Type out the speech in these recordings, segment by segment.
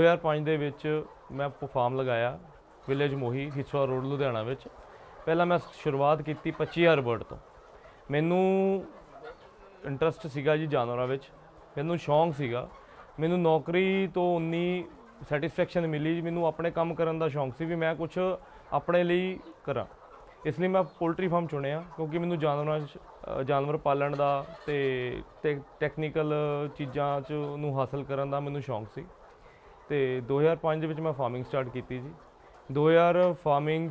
2005 ਦੇ ਵਿੱਚ ਮੈਂ ਫਾਰਮ ਲਗਾਇਆ ਵਿਲੇਜ ਮੋਹੀ ਹਿਸਵਾ ਰੋਡ ਲੁਧਿਆਣਾ ਵਿੱਚ। ਪਹਿਲਾਂ ਮੈਂ ਸ਼ੁਰੂਆਤ ਕੀਤੀ 25000 ਬਰਡ ਤੋਂ। ਮੈਨੂੰ ਇੰਟਰਸਟ ਸੀਗਾ ਜੀ ਜਾਨਵਰਾਂ ਵਿੱਚ। ਮੈਨੂੰ ਸ਼ੌਂਕ ਸੀਗਾ। ਮੈਨੂੰ ਨੌਕਰੀ ਤੋਂ ਉਨੀ ਸੈਟੀਸਫੈਕਸ਼ਨ ਮਿਲੀ ਜੀ। ਮੈਨੂੰ ਆਪਣੇ ਕੰਮ ਕਰਨ ਦਾ ਸ਼ੌਂਕ ਸੀ ਵੀ ਮੈਂ ਕੁਝ ਆਪਣੇ ਲਈ ਕਰਾਂ। ਇਸ ਲਈ ਮੈਂ ਪੋਲਟਰੀ ਫਾਰਮ ਚੁਣਿਆ ਕਿਉਂਕਿ ਮੈਨੂੰ ਜਾਨਵਰਾਂ 'ਚ ਜਾਨਵਰ ਪਾਲਣ ਦਾ ਤੇ ਟੈਕਨੀਕਲ ਚੀਜ਼ਾਂ 'ਚ ਨੂੰ ਹਾਸਲ ਕਰਨ ਦਾ ਮੈਨੂੰ ਸ਼ੌਂਕ ਸੀ। ਤੇ 2005 ਦੇ ਵਿੱਚ ਮੈਂ ਫਾਰਮਿੰਗ ਸਟਾਰਟ ਕੀਤੀ ਜੀ। 2000 ਫਾਰਮਿੰਗ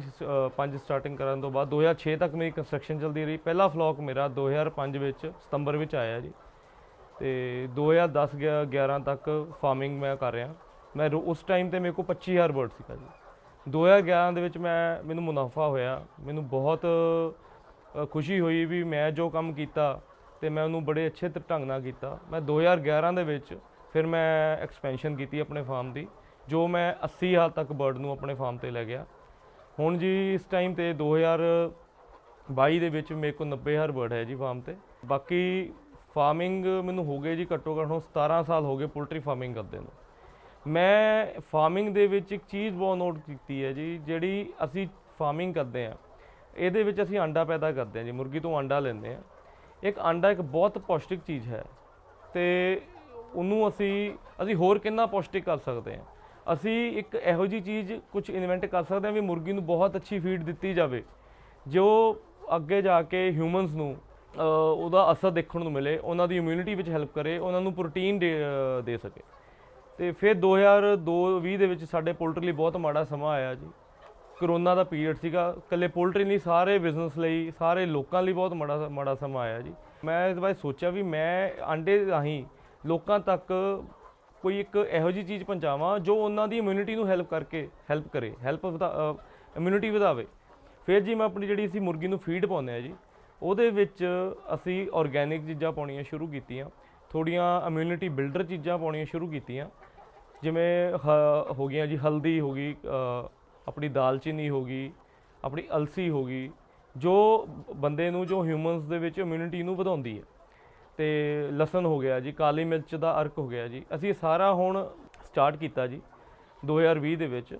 ਪੰਜ ਸਟਾਰਟਿੰਗ ਕਰਨ ਤੋਂ ਬਾਅਦ 2006 ਤੱਕ ਮੇਰੀ ਕੰਸਟਰਕਸ਼ਨ ਚੱਲਦੀ ਰਹੀ। ਪਹਿਲਾ ਫਲੌਕ ਮੇਰਾ 2005 ਵਿੱਚ ਸਤੰਬਰ ਵਿੱਚ ਆਇਆ ਜੀ। ਤੇ 2010 ਗਿਆ- 11 ਤੱਕ ਫਾਰਮਿੰਗ ਮੈਂ ਕਰ ਰਿਹਾ। ਮੈਂ ਰੋ- ਉਸ ਟਾਈਮ ਤੇ ਮੇਰੇ ਕੋਲ 25000 ਬਰਡ ਸੀਗਾ ਜੀ। 2011 ਦੇ ਵਿੱਚ ਮੈਂ, ਮੈਨੂੰ ਮੁਨਾਫਾ ਹੋਇਆ। ਮੈਨੂੰ ਬਹੁਤ ਖੁਸ਼ੀ ਹੋਈ ਵੀ ਮੈਂ ਜੋ ਕੰਮ ਕੀਤਾ ਤੇ ਮੈਂ ਉਹਨੂੰ ਬੜੇ ਅੱਛੇ ਢੰਗ ਨਾਲ ਕੀਤਾ। ਮੈਂ 2011 ਦੇ ਵਿੱਚ ਫਿਰ ਮੈਂ ਐਕਸਪੈਂਸ਼ਨ ਕੀਤੀ ਆਪਣੇ ਫਾਰਮ ਦੀ, ਜੋ ਮੈਂ 80 ਹਾਲ ਤੱਕ ਬਰਡ ਨੂੰ ਆਪਣੇ ਫਾਰਮ ਤੇ ਲੈ ਗਿਆ। ਹੁਣ ਜੀ ਇਸ ਟਾਈਮ ਤੇ 2022 ਦੇ ਵਿੱਚ ਮੇਰੇ ਕੋਲ 90000 ਬਰਡ ਹੈ ਜੀ ਫਾਰਮ ਤੇ। ਬਾਕੀ ਫਾਰਮਿੰਗ ਮੈਨੂੰ ਹੋ ਗਏ ਜੀ ਘੱਟੋ ਘੱਟ ਹੁਣ 17 ਸਾਲ ਹੋ ਗਏ ਪੋਲਟਰੀ ਫਾਰਮਿੰਗ ਕਰਦੇ ਨੂੰ। ਮੈਂ ਫਾਰਮਿੰਗ ਦੇ ਵਿੱਚ ਇੱਕ ਚੀਜ਼ ਬਹੁਤ ਨੋਟ ਕੀਤੀ ਹੈ ਜੀ, ਜਿਹੜੀ ਅਸੀਂ ਫਾਰਮਿੰਗ ਕਰਦੇ ਆ ਇਹਦੇ ਵਿੱਚ ਅਸੀਂ ਅੰਡਾ ਪੈਦਾ ਕਰਦੇ ਆ ਜੀ, ਮੁਰਗੀ ਤੋਂ ਅੰਡਾ ਲੈਂਦੇ ਆ ਇੱਕ ਅੰਡਾ ਇੱਕ ਬਹੁਤ ਪੌਸ਼ਟਿਕ ਚੀਜ਼ ਹੈ ਤੇ ਉਹਨੂੰ ਅਸੀਂ ਅਸੀਂ ਹੋਰ ਕਿੰਨਾ ਪੌਸ਼ਟਿਕ ਕਰ ਸਕਦੇ ਹਾਂ? ਅਸੀਂ ਇੱਕ ਇਹੋ ਜੀ ਚੀਜ਼ ਕੁਝ ਇਨਵੈਂਟ ਕਰ ਸਕਦੇ ਹਾਂ ਵੀ ਮੁਰਗੀ ਨੂੰ ਬਹੁਤ ਅੱਛੀ ਫੀਡ ਦਿੱਤੀ ਜਾਵੇ, ਜੋ ਅੱਗੇ ਜਾ ਕੇ ਹਿਊਮਨਸ ਨੂੰ ਉਹਦਾ ਅਸਰ ਦੇਖਣ ਨੂੰ ਮਿਲੇ, ਉਹਨਾਂ ਦੀ ਇਮਿਊਨਿਟੀ ਵਿੱਚ ਹੈਲਪ ਕਰੇ, ਉਹਨਾਂ ਨੂੰ ਪ੍ਰੋਟੀਨ ਦੇ ਦੇ ਸਕੇ। ਤੇ ਫਿਰ 2002-20 ਦੇ ਵਿੱਚ ਸਾਡੇ ਪੋਲਟਰੀ ਲਈ ਬਹੁਤ ਮਾੜਾ ਸਮਾਂ ਆਇਆ ਜੀ। ਕਰੋਨਾ ਦਾ ਪੀਰੀਅਡ ਸੀਗਾ, ਇਕੱਲੇ ਪੋਲਟਰੀ ਨਹੀਂ ਸਾਰੇ ਬਿਜ਼ਨਸ ਲਈ, ਸਾਰੇ ਲੋਕਾਂ ਲਈ ਬਹੁਤ ਮਾੜਾ ਮਾੜਾ ਸਮਾਂ ਆਇਆ ਜੀ। ਮੈਂ ਇਸ ਬਾਰੇ ਸੋਚਿਆ ਵੀ ਮੈਂ ਆਂਡੇ ਰਾਹੀਂ ਲੋਕਾਂ ਤੱਕ ਕੋਈ ਇੱਕ ਇਹੋ ਜੀ ਚੀਜ਼ ਪਹੁੰਚਾਵਾਂ ਜੋ ਉਹਨਾਂ ਦੀ ਇਮਿਊਨਿਟੀ ਨੂੰ ਹੈਲਪ ਕਰਕੇ ਹੈਲਪ ਕਰੇ ਹੈਲਪ ਇਮਿਊਨਿਟੀ ਵਧਾਵੇ। ਫਿਰ ਜੀ ਮੈਂ ਆਪਣੀ ਜਿਹੜੀ ਅਸੀਂ ਮੁਰਗੀ ਨੂੰ ਫੀਡ ਪਾਉਂਦੇ ਆ ਜੀ, ਉਹਦੇ ਵਿੱਚ ਅਸੀਂ ਆਰਗੇਨਿਕ ਚੀਜ਼ਾਂ ਪਾਉਣੀਆਂ ਸ਼ੁਰੂ ਕੀਤੀਆਂ। ਥੋੜੀਆਂ ਇਮਿਊਨਿਟੀ ਬਿਲਡਰ ਚੀਜ਼ਾਂ ਪਾਉਣੀਆਂ ਸ਼ੁਰੂ ਕੀਤੀਆਂ। ਜਿਵੇਂ ਹ- ਹੋ ਗਈਆਂ ਜੀ ਹਲਦੀ ਹੋ ਗਈ ਆਪਣੀ ਦਾਲਚੀਨੀ ਹੋ ਗਈ, ਆਪਣੀ ਅਲਸੀ ਹੋ ਗਈ, ਜੋ ਬੰਦੇ ਨੂੰ, ਜੋ ਹਿਊਮਨਸ ਦੇ ਵਿੱਚ ਇਮਿਊਨਿਟੀ ਨੂੰ ਵਧਾਉਂਦੀ ਹੈ। ਤੇ ਲਸਣ ਹੋ ਗਿਆ ਜੀ, ਕਾਲੀ ਮਿਰਚ ਦਾ ਅਰਕ ਹੋ ਗਿਆ ਜੀ। ਅਸੀਂ ਸਾਰਾ ਹੁਣ ਸਟਾਰਟ ਕੀਤਾ ਜੀ 2020 ਦੇ ਵਿੱਚ।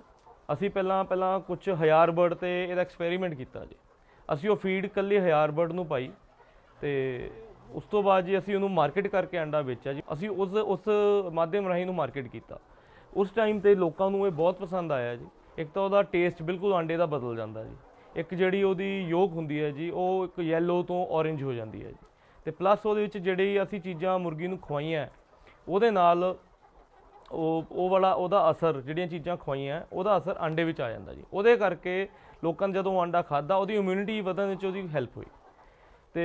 ਅਸੀਂ ਪਹਿਲਾਂ ਪਹਿਲਾਂ ਕੁਝ ਹਜ਼ਾਰ ਬਰਡ ਤੇ ਇਹਦਾ ਐਕਸਪੈਰੀਮੈਂਟ ਕੀਤਾ ਜੀ। ਅਸੀਂ ਉਹ ਫੀਡ ਕੱਲੀ ਹਜ਼ਾਰ ਬਰਡ ਨੂੰ ਪਾਈ ਤੇ ਉਸ ਤੋਂ ਬਾਅਦ ਜੀ ਅਸੀਂ ਉਹਨੂੰ ਮਾਰਕੀਟ ਕਰਕੇ ਅੰਡਾ ਵੇਚਿਆ ਜੀ। ਅਸੀਂ ਉਸ ਉਸ ਮਾਧਿਅਮ ਰਾਹੀਂ ਨੂੰ ਮਾਰਕੀਟ ਕੀਤਾ। ਉਸ ਟਾਈਮ ਤੇ ਲੋਕਾਂ ਨੂੰ ਇਹ ਬਹੁਤ ਪਸੰਦ ਆਇਆ ਜੀ। ਇੱਕ ਤਾਂ ਉਹਦਾ ਟੇਸਟ ਬਿਲਕੁਲ ਅੰਡੇ ਦਾ ਬਦਲ ਜਾਂਦਾ ਜੀ। ਇੱਕ ਜਿਹੜੀ ਉਹਦੀ ਯੋਗ ਹੁੰਦੀ ਹੈ ਜੀ, ਉਹ ਇੱਕ ਯੈਲੋ ਤੋਂ ਔਰੇਂਜ ਹੋ ਜਾਂਦੀ ਹੈ ਜੀ। ਤੇ ਪਲੱਸ ਉਹਦੇ ਵਿੱਚ ਜਿਹੜੀ ਅਸੀਂ ਚੀਜ਼ਾਂ ਮੁਰਗੀ ਨੂੰ ਖਵਾਈਆਂ, ਉਹਦੇ ਨਾਲ ਉਹ ਉਹ ਵਾਲਾ, ਉਹਦਾ ਅਸਰ, ਜਿਹੜੀਆਂ ਚੀਜ਼ਾਂ ਖਵਾਈਆਂ, ਉਹਦਾ ਅਸਰ ਅੰਡੇ ਵਿੱਚ ਆ ਜਾਂਦਾ ਜੀ। ਉਹਦੇ ਕਰਕੇ ਲੋਕਾਂ ਨੇ ਜਦੋਂ ਅੰਡਾ ਖਾਦਾ ਉਹਦੀ ਇਮਿਊਨਿਟੀ ਵਧਣ ਵਿੱਚ ਉਹਦੀ ਹੈਲਪ ਹੋਈ। ਤੇ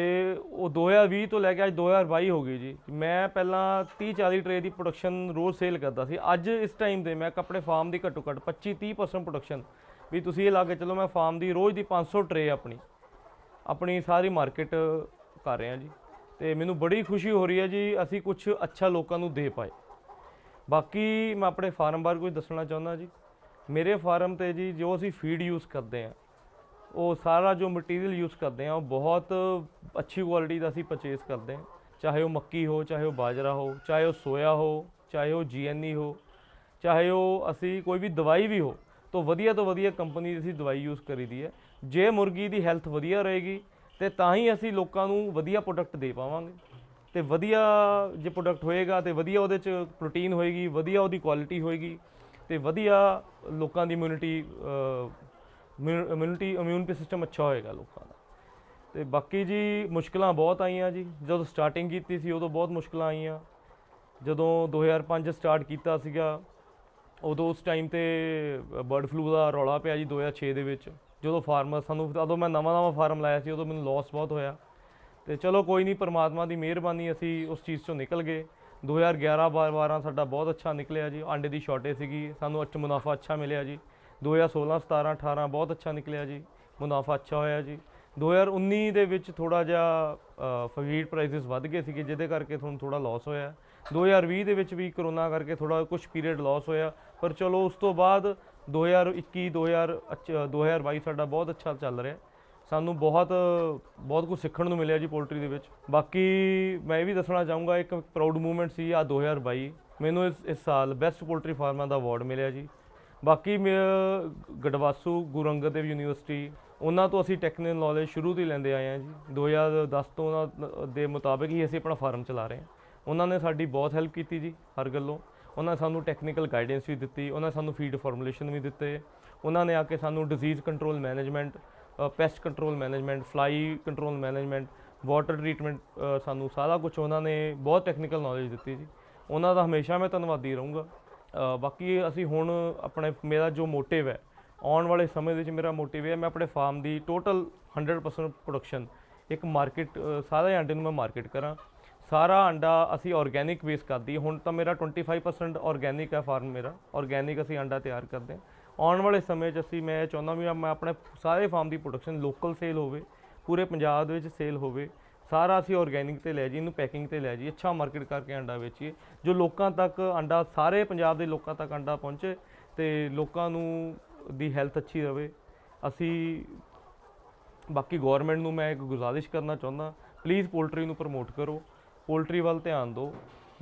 ਉਹ 2020 ਤੋਂ ਲੈ ਕੇ ਅੱਜ 2022 ਹੋ ਗਈ ਜੀ। ਮੈਂ ਪਹਿਲਾਂ 30 40 ਟਰੇ ਦੀ ਪ੍ਰੋਡਕਸ਼ਨ ਰੋਜ਼ ਸੇਲ ਕਰਦਾ ਸੀ। ਅੱਜ ਇਸ ਟਾਈਮ ਤੇ ਮੈਂ ਆਪਣੇ ਫਾਰਮ ਦੀ ਘੱਟੋ ਘੱਟ 25 30% ਪ੍ਰੋਡਕਸ਼ਨ ਵੀ ਤੁਸੀਂ ਇਹ ਲਾ ਕੇ ਚਲੋ, ਮੈਂ ਫਾਰਮ ਦੀ ਰੋਜ਼ ਦੀ 500 ਟਰੇ ਆਪਣੀ ਆਪਣੀ ਸਾਰੀ ਮਾਰਕੀਟ ਕਰ ਰਿਹਾ ਜੀ। ਤੇ ਮੈਨੂੰ ਬੜੀ ਖੁਸ਼ੀ ਹੋ ਰਹੀ ਹੈ ਜੀ, ਅਸੀਂ ਕੁਝ ਅੱਛਾ ਲੋਕਾਂ ਨੂੰ ਦੇ ਪਾਏ। ਬਾਕੀ ਮੈਂ ਆਪਣੇ ਫਾਰਮ ਬਾਰੇ ਕੁਝ ਦੱਸਣਾ ਚਾਹੁੰਦਾ ਜੀ। ਮੇਰੇ ਫਾਰਮ ਤੇ ਜੀ, ਜੋ ਅਸੀਂ ਫੀਡ ਯੂਜ਼ ਕਰਦੇ ਆ ਉਹ ਸਾਰਾ ਜੋ ਮਟੀਰੀਅਲ ਯੂਜ਼ ਕਰਦੇ ਆ ਉਹ ਬਹੁਤ ਅੱਛੀ ਕੁਆਲਿਟੀ ਦਾ ਅਸੀਂ ਪਰਚੇਸ ਕਰਦੇ ਆ ਚਾਹੇ ਉਹ ਮੱਕੀ ਹੋ, ਚਾਹੇ ਉਹ ਬਾਜਰਾ ਹੋ, ਚਾਹੇ ਉਹ ਸੋਇਆ ਹੋ, ਚਾਹੇ ਉਹ ਜੀਐਨਈ ਹੋ, ਚਾਹੇ ਉਹ ਅਸੀਂ ਕੋਈ ਵੀ ਦਵਾਈ ਵੀ ਹੋ, ਤਾਂ ਵਧੀਆ ਤੋਂ ਵਧੀਆ ਕੰਪਨੀ ਦੀ ਅਸੀਂ ਦਵਾਈ ਯੂਜ਼ ਕਰੀਦੀ ਹੈ। ਜੇ ਮੁਰਗੀ ਦੀ ਹੈਲਥ ਵਧੀਆ ਰਹੇਗੀ ਤੇ ਤਾਂ ਹੀ ਅਸੀਂ ਲੋਕਾਂ ਨੂੰ ਵਧੀਆ ਪ੍ਰੋਡਕਟ ਦੇ ਪਾਵਾਂਗੇ। ਤੇ ਵਧੀਆ ਜੇ ਪ੍ਰੋਡਕਟ ਹੋਏਗਾ ਤੇ ਵਧੀਆ ਉਹਦੇ ਚ ਪ੍ਰੋਟੀਨ ਹੋਏਗੀ, ਵਧੀਆ ਉਹਦੀ ਕੁਆਲਿਟੀ ਹੋਏਗੀ ਤੇ ਵਧੀਆ ਲੋਕਾਂ ਦੀ ਇਮਿਊਨਿਟੀ ਇਮਿਊਨਿਟੀ ਇਮਿਊਨ ਸਿਸਟਮ ਅੱਛਾ ਹੋਏਗਾ ਲੋਕਾਂ ਦਾ। ਤੇ ਬਾਕੀ ਜੀ ਮੁਸ਼ਕਲਾਂ ਬਹੁਤ ਆਈਆਂ ਜੀ। ਜਦੋਂ ਸਟਾਰਟਿੰਗ ਕੀਤੀ ਸੀ ਉਦੋਂ ਬਹੁਤ ਮੁਸ਼ਕਲਾਂ ਆਈਆਂ। ਜਦੋਂ 2005 ਸਟਾਰਟ ਕੀਤਾ ਸੀਗਾ, ਉਦੋਂ ਉਸ ਟਾਈਮ ਤੇ ਬਰਡ ਫਲੂ ਦਾ ਰੌਲਾ ਪਿਆ ਜੀ 2006 ਦੇ ਵਿੱਚ। ਜਦੋਂ ਫਾਰਮਰ ਸਾਨੂੰ ਉਦੋਂ ਮੈਂ ਨਵਾਂ ਨਵਾਂ ਫਾਰਮ ਲਾਇਆ ਸੀ, ਉਦੋਂ ਮੈਨੂੰ ਲਾਸ ਬਹੁਤ ਹੋਇਆ। ਤੇ ਚਲੋ ਕੋਈ ਨਹੀਂ, ਪਰਮਾਤਮਾ ਦੀ ਮਿਹਰਬਾਨੀ, ਅਸੀਂ ਉਸ ਚੀਜ਼ ਚੋਂ ਨਿਕਲ ਗਏ। 2011 12 ਸਾਡਾ ਬਹੁਤ ਅੱਛਾ ਨਿਕਲਿਆ ਜੀ। ਆਂਡੇ ਦੀ ਸ਼ਾਰਟੇਜ ਸੀਗੀ, ਸਾਨੂੰ ਅੱਛਾ ਮੁਨਾਫਾ ਅੱਛਾ ਮਿਲਿਆ ਜੀ। 2016 17 18 ਬਹੁਤ ਅੱਛਾ ਨਿਕਲਿਆ ਜੀ। ਮੁਨਾਫਾ ਅੱਛਾ ਹੋਇਆ ਜੀ। 2019 ਦੇ ਵਿੱਚ ਥੋੜਾ ਜਿਹਾ ਫੀਡ ਪ੍ਰਾਈਸਿਸ ਵੱਧ ਗਏ ਸੀਗੇ, ਜਿਹਦੇ ਕਰਕੇ ਤੁਹਾਨੂੰ ਥੋੜਾ ਲਾਸ ਹੋਇਆ। 2020 ਦੇ ਵਿੱਚ ਵੀ ਕਰੋਨਾ ਕਰਕੇ ਥੋੜਾ ਕੁਝ ਪੀਰੀਅਡ ਲਾਸ ਹੋਇਆ। ਪਰ ਚਲੋ ਉਸ ਤੋਂ ਬਾਅਦ 2021 2000 ਅੱਛਾ 2022 ਸਾਡਾ ਬਹੁਤ ਅੱਛਾ ਚੱਲ ਰਿਹਾ। ਸਾਨੂੰ ਬਹੁਤ ਬਹੁਤ ਕੁਝ ਸਿੱਖਣ ਨੂੰ ਮਿਲਿਆ ਜੀ ਪੋਲਟਰੀ ਦੇ ਵਿੱਚ। ਬਾਕੀ ਮੈਂ ਇਹ ਵੀ ਦੱਸਣਾ ਚਾਹੂੰਗਾ, ਇੱਕ ਪ੍ਰਾਊਡ ਮੂਵਮੈਂਟ ਸੀ ਆ 2022 ਮੈਨੂੰ ਇਸ ਇਸ ਸਾਲ ਬੈਸਟ ਪੋਲਟਰੀ ਫਾਰਮਰ ਦਾ ਅਵਾਰਡ ਮਿਲਿਆ ਜੀ। ਬਾਕੀ ਮੈਂ, ਗੜਵਾਸੂ ਗੁਰੂ ਅੰਗਦ ਦੇਵ ਯੂਨੀਵਰਸਿਟੀ, ਉਹਨਾਂ ਤੋਂ ਅਸੀਂ ਟੈਕਨੀਕਲ ਨੌਲੇਜ ਸ਼ੁਰੂ ਤੋਂ ਹੀ ਲੈਂਦੇ ਆਏ ਹਾਂ ਜੀ। 2010 ਤੋਂ ਉਹਨਾਂ ਦੇ ਮੁਤਾਬਕ ਹੀ ਅਸੀਂ ਆਪਣਾ ਫਾਰਮ ਚਲਾ ਰਹੇ ਹਾਂ। ਉਹਨਾਂ ਨੇ ਸਾਡੀ ਬਹੁਤ ਹੈਲਪ ਕੀਤੀ ਜੀ ਹਰ ਗੱਲੋਂ। ਉਹਨਾਂ ਸਾਨੂੰ ਟੈਕਨੀਕਲ ਗਾਈਡੈਂਸ ਵੀ ਦਿੱਤੀ, ਉਹਨਾਂ ਸਾਨੂੰ ਫੀਡ ਫਾਰਮੂਲੇਸ਼ਨ ਵੀ ਦਿੱਤੇ, ਉਹਨਾਂ ਨੇ ਆ ਕੇ ਸਾਨੂੰ disease control management pest control management fly control management water treatment ਸਾਨੂੰ ਸਾਰਾ ਕੁਝ ਉਹਨਾਂ ਨੇ ਬਹੁਤ ਟੈਕਨੀਕਲ ਨੌਲੇਜ ਦਿੱਤੀ ਜੀ। ਉਹਨਾਂ ਦਾ ਹਮੇਸ਼ਾ ਮੈਂ ਧੰਨਵਾਦੀ ਰਹੂੰਗਾ। ਬਾਕੀ ਅਸੀਂ ਹੁਣ ਆਪਣੇ, ਮੇਰਾ ਜੋ ਮੋਟਿਵ ਹੈ, ਆਉਣ ਵਾਲੇ ਸਮੇਂ ਦੇ ਵਿੱਚ ਮੇਰਾ ਮੋਟਿਵ ਹੈ, ਮੈਂ ਆਪਣੇ ਫਾਰਮ ਦੀ ਟੋਟਲ 100% ਪ੍ਰੋਡਕਸ਼ਨ ਇੱਕ ਮਾਰਕੀਟ ਸਾਰੇ ਅੰਡੇ ਨੂੰ ਮੈਂ ਮਾਰਕੀਟ ਕਰਾਂ। ਸਾਰਾ ਅੰਡਾ ਅਸੀਂ ਆਰਗੇਨਿਕ ਬੇਸ ਕਰਦੀ ਹੁਣ ਤਾਂ ਮੇਰਾ 25% ਆਰਗੇਨਿਕ ਹੈ ਫਾਰਮ ਮੇਰਾ। ਆਰਗੇਨਿਕ ਅਸੀਂ ਅੰਡਾ ਤਿਆਰ ਕਰਦੇ ਹਾਂ। ਆਉਣ ਵਾਲੇ ਸਮੇਂ 'ਚ ਅਸੀਂ ਮੈਂ ਚਾਹੁੰਦਾ ਵੀ ਮੈਂ ਆਪਣੇ ਸਾਰੇ ਫਾਰਮ ਦੀ ਪ੍ਰੋਡਕਸ਼ਨ ਲੋਕਲ ਸੇਲ ਹੋਵੇ, ਪੂਰੇ ਪੰਜਾਬ ਦੇ ਵਿੱਚ ਸੇਲ ਹੋਵੇ। ਸਾਰਾ ਅਸੀਂ ਆਰਗੇਨਿਕ ਤੇ ਲੈ ਜੀ ਇਹਨੂੰ ਪੈਕਿੰਗ ਤੇ ਲੈ ਜੀ ਅੱਛਾ ਮਾਰਕੀਟ ਕਰਕੇ ਅੰਡਾ ਵੇਚੀਏ। ਜੋ ਲੋਕਾਂ ਤੱਕ ਅੰਡਾ, ਸਾਰੇ ਪੰਜਾਬ ਦੇ ਲੋਕਾਂ ਤੱਕ ਅੰਡਾ ਪਹੁੰਚੇ ਤੇ ਲੋਕਾਂ ਨੂੰ ਦੀ ਹੈਲਥ ਅੱਛੀ ਰਵੇ। ਅਸੀਂ ਬਾਕੀ ਗਵਰਨਮੈਂਟ ਨੂੰ ਮੈਂ ਇੱਕ ਗੁਜ਼ਾਰਿਸ਼ ਕਰਨਾ ਚਾਹੁੰਦਾ ਪਲੀਜ਼ ਪੋਲਟਰੀ ਨੂੰ ਪ੍ਰਮੋਟ ਕਰੋ। ਪੋਲਟਰੀ ਵੱਲ ਧਿਆਨ ਦਿਓ।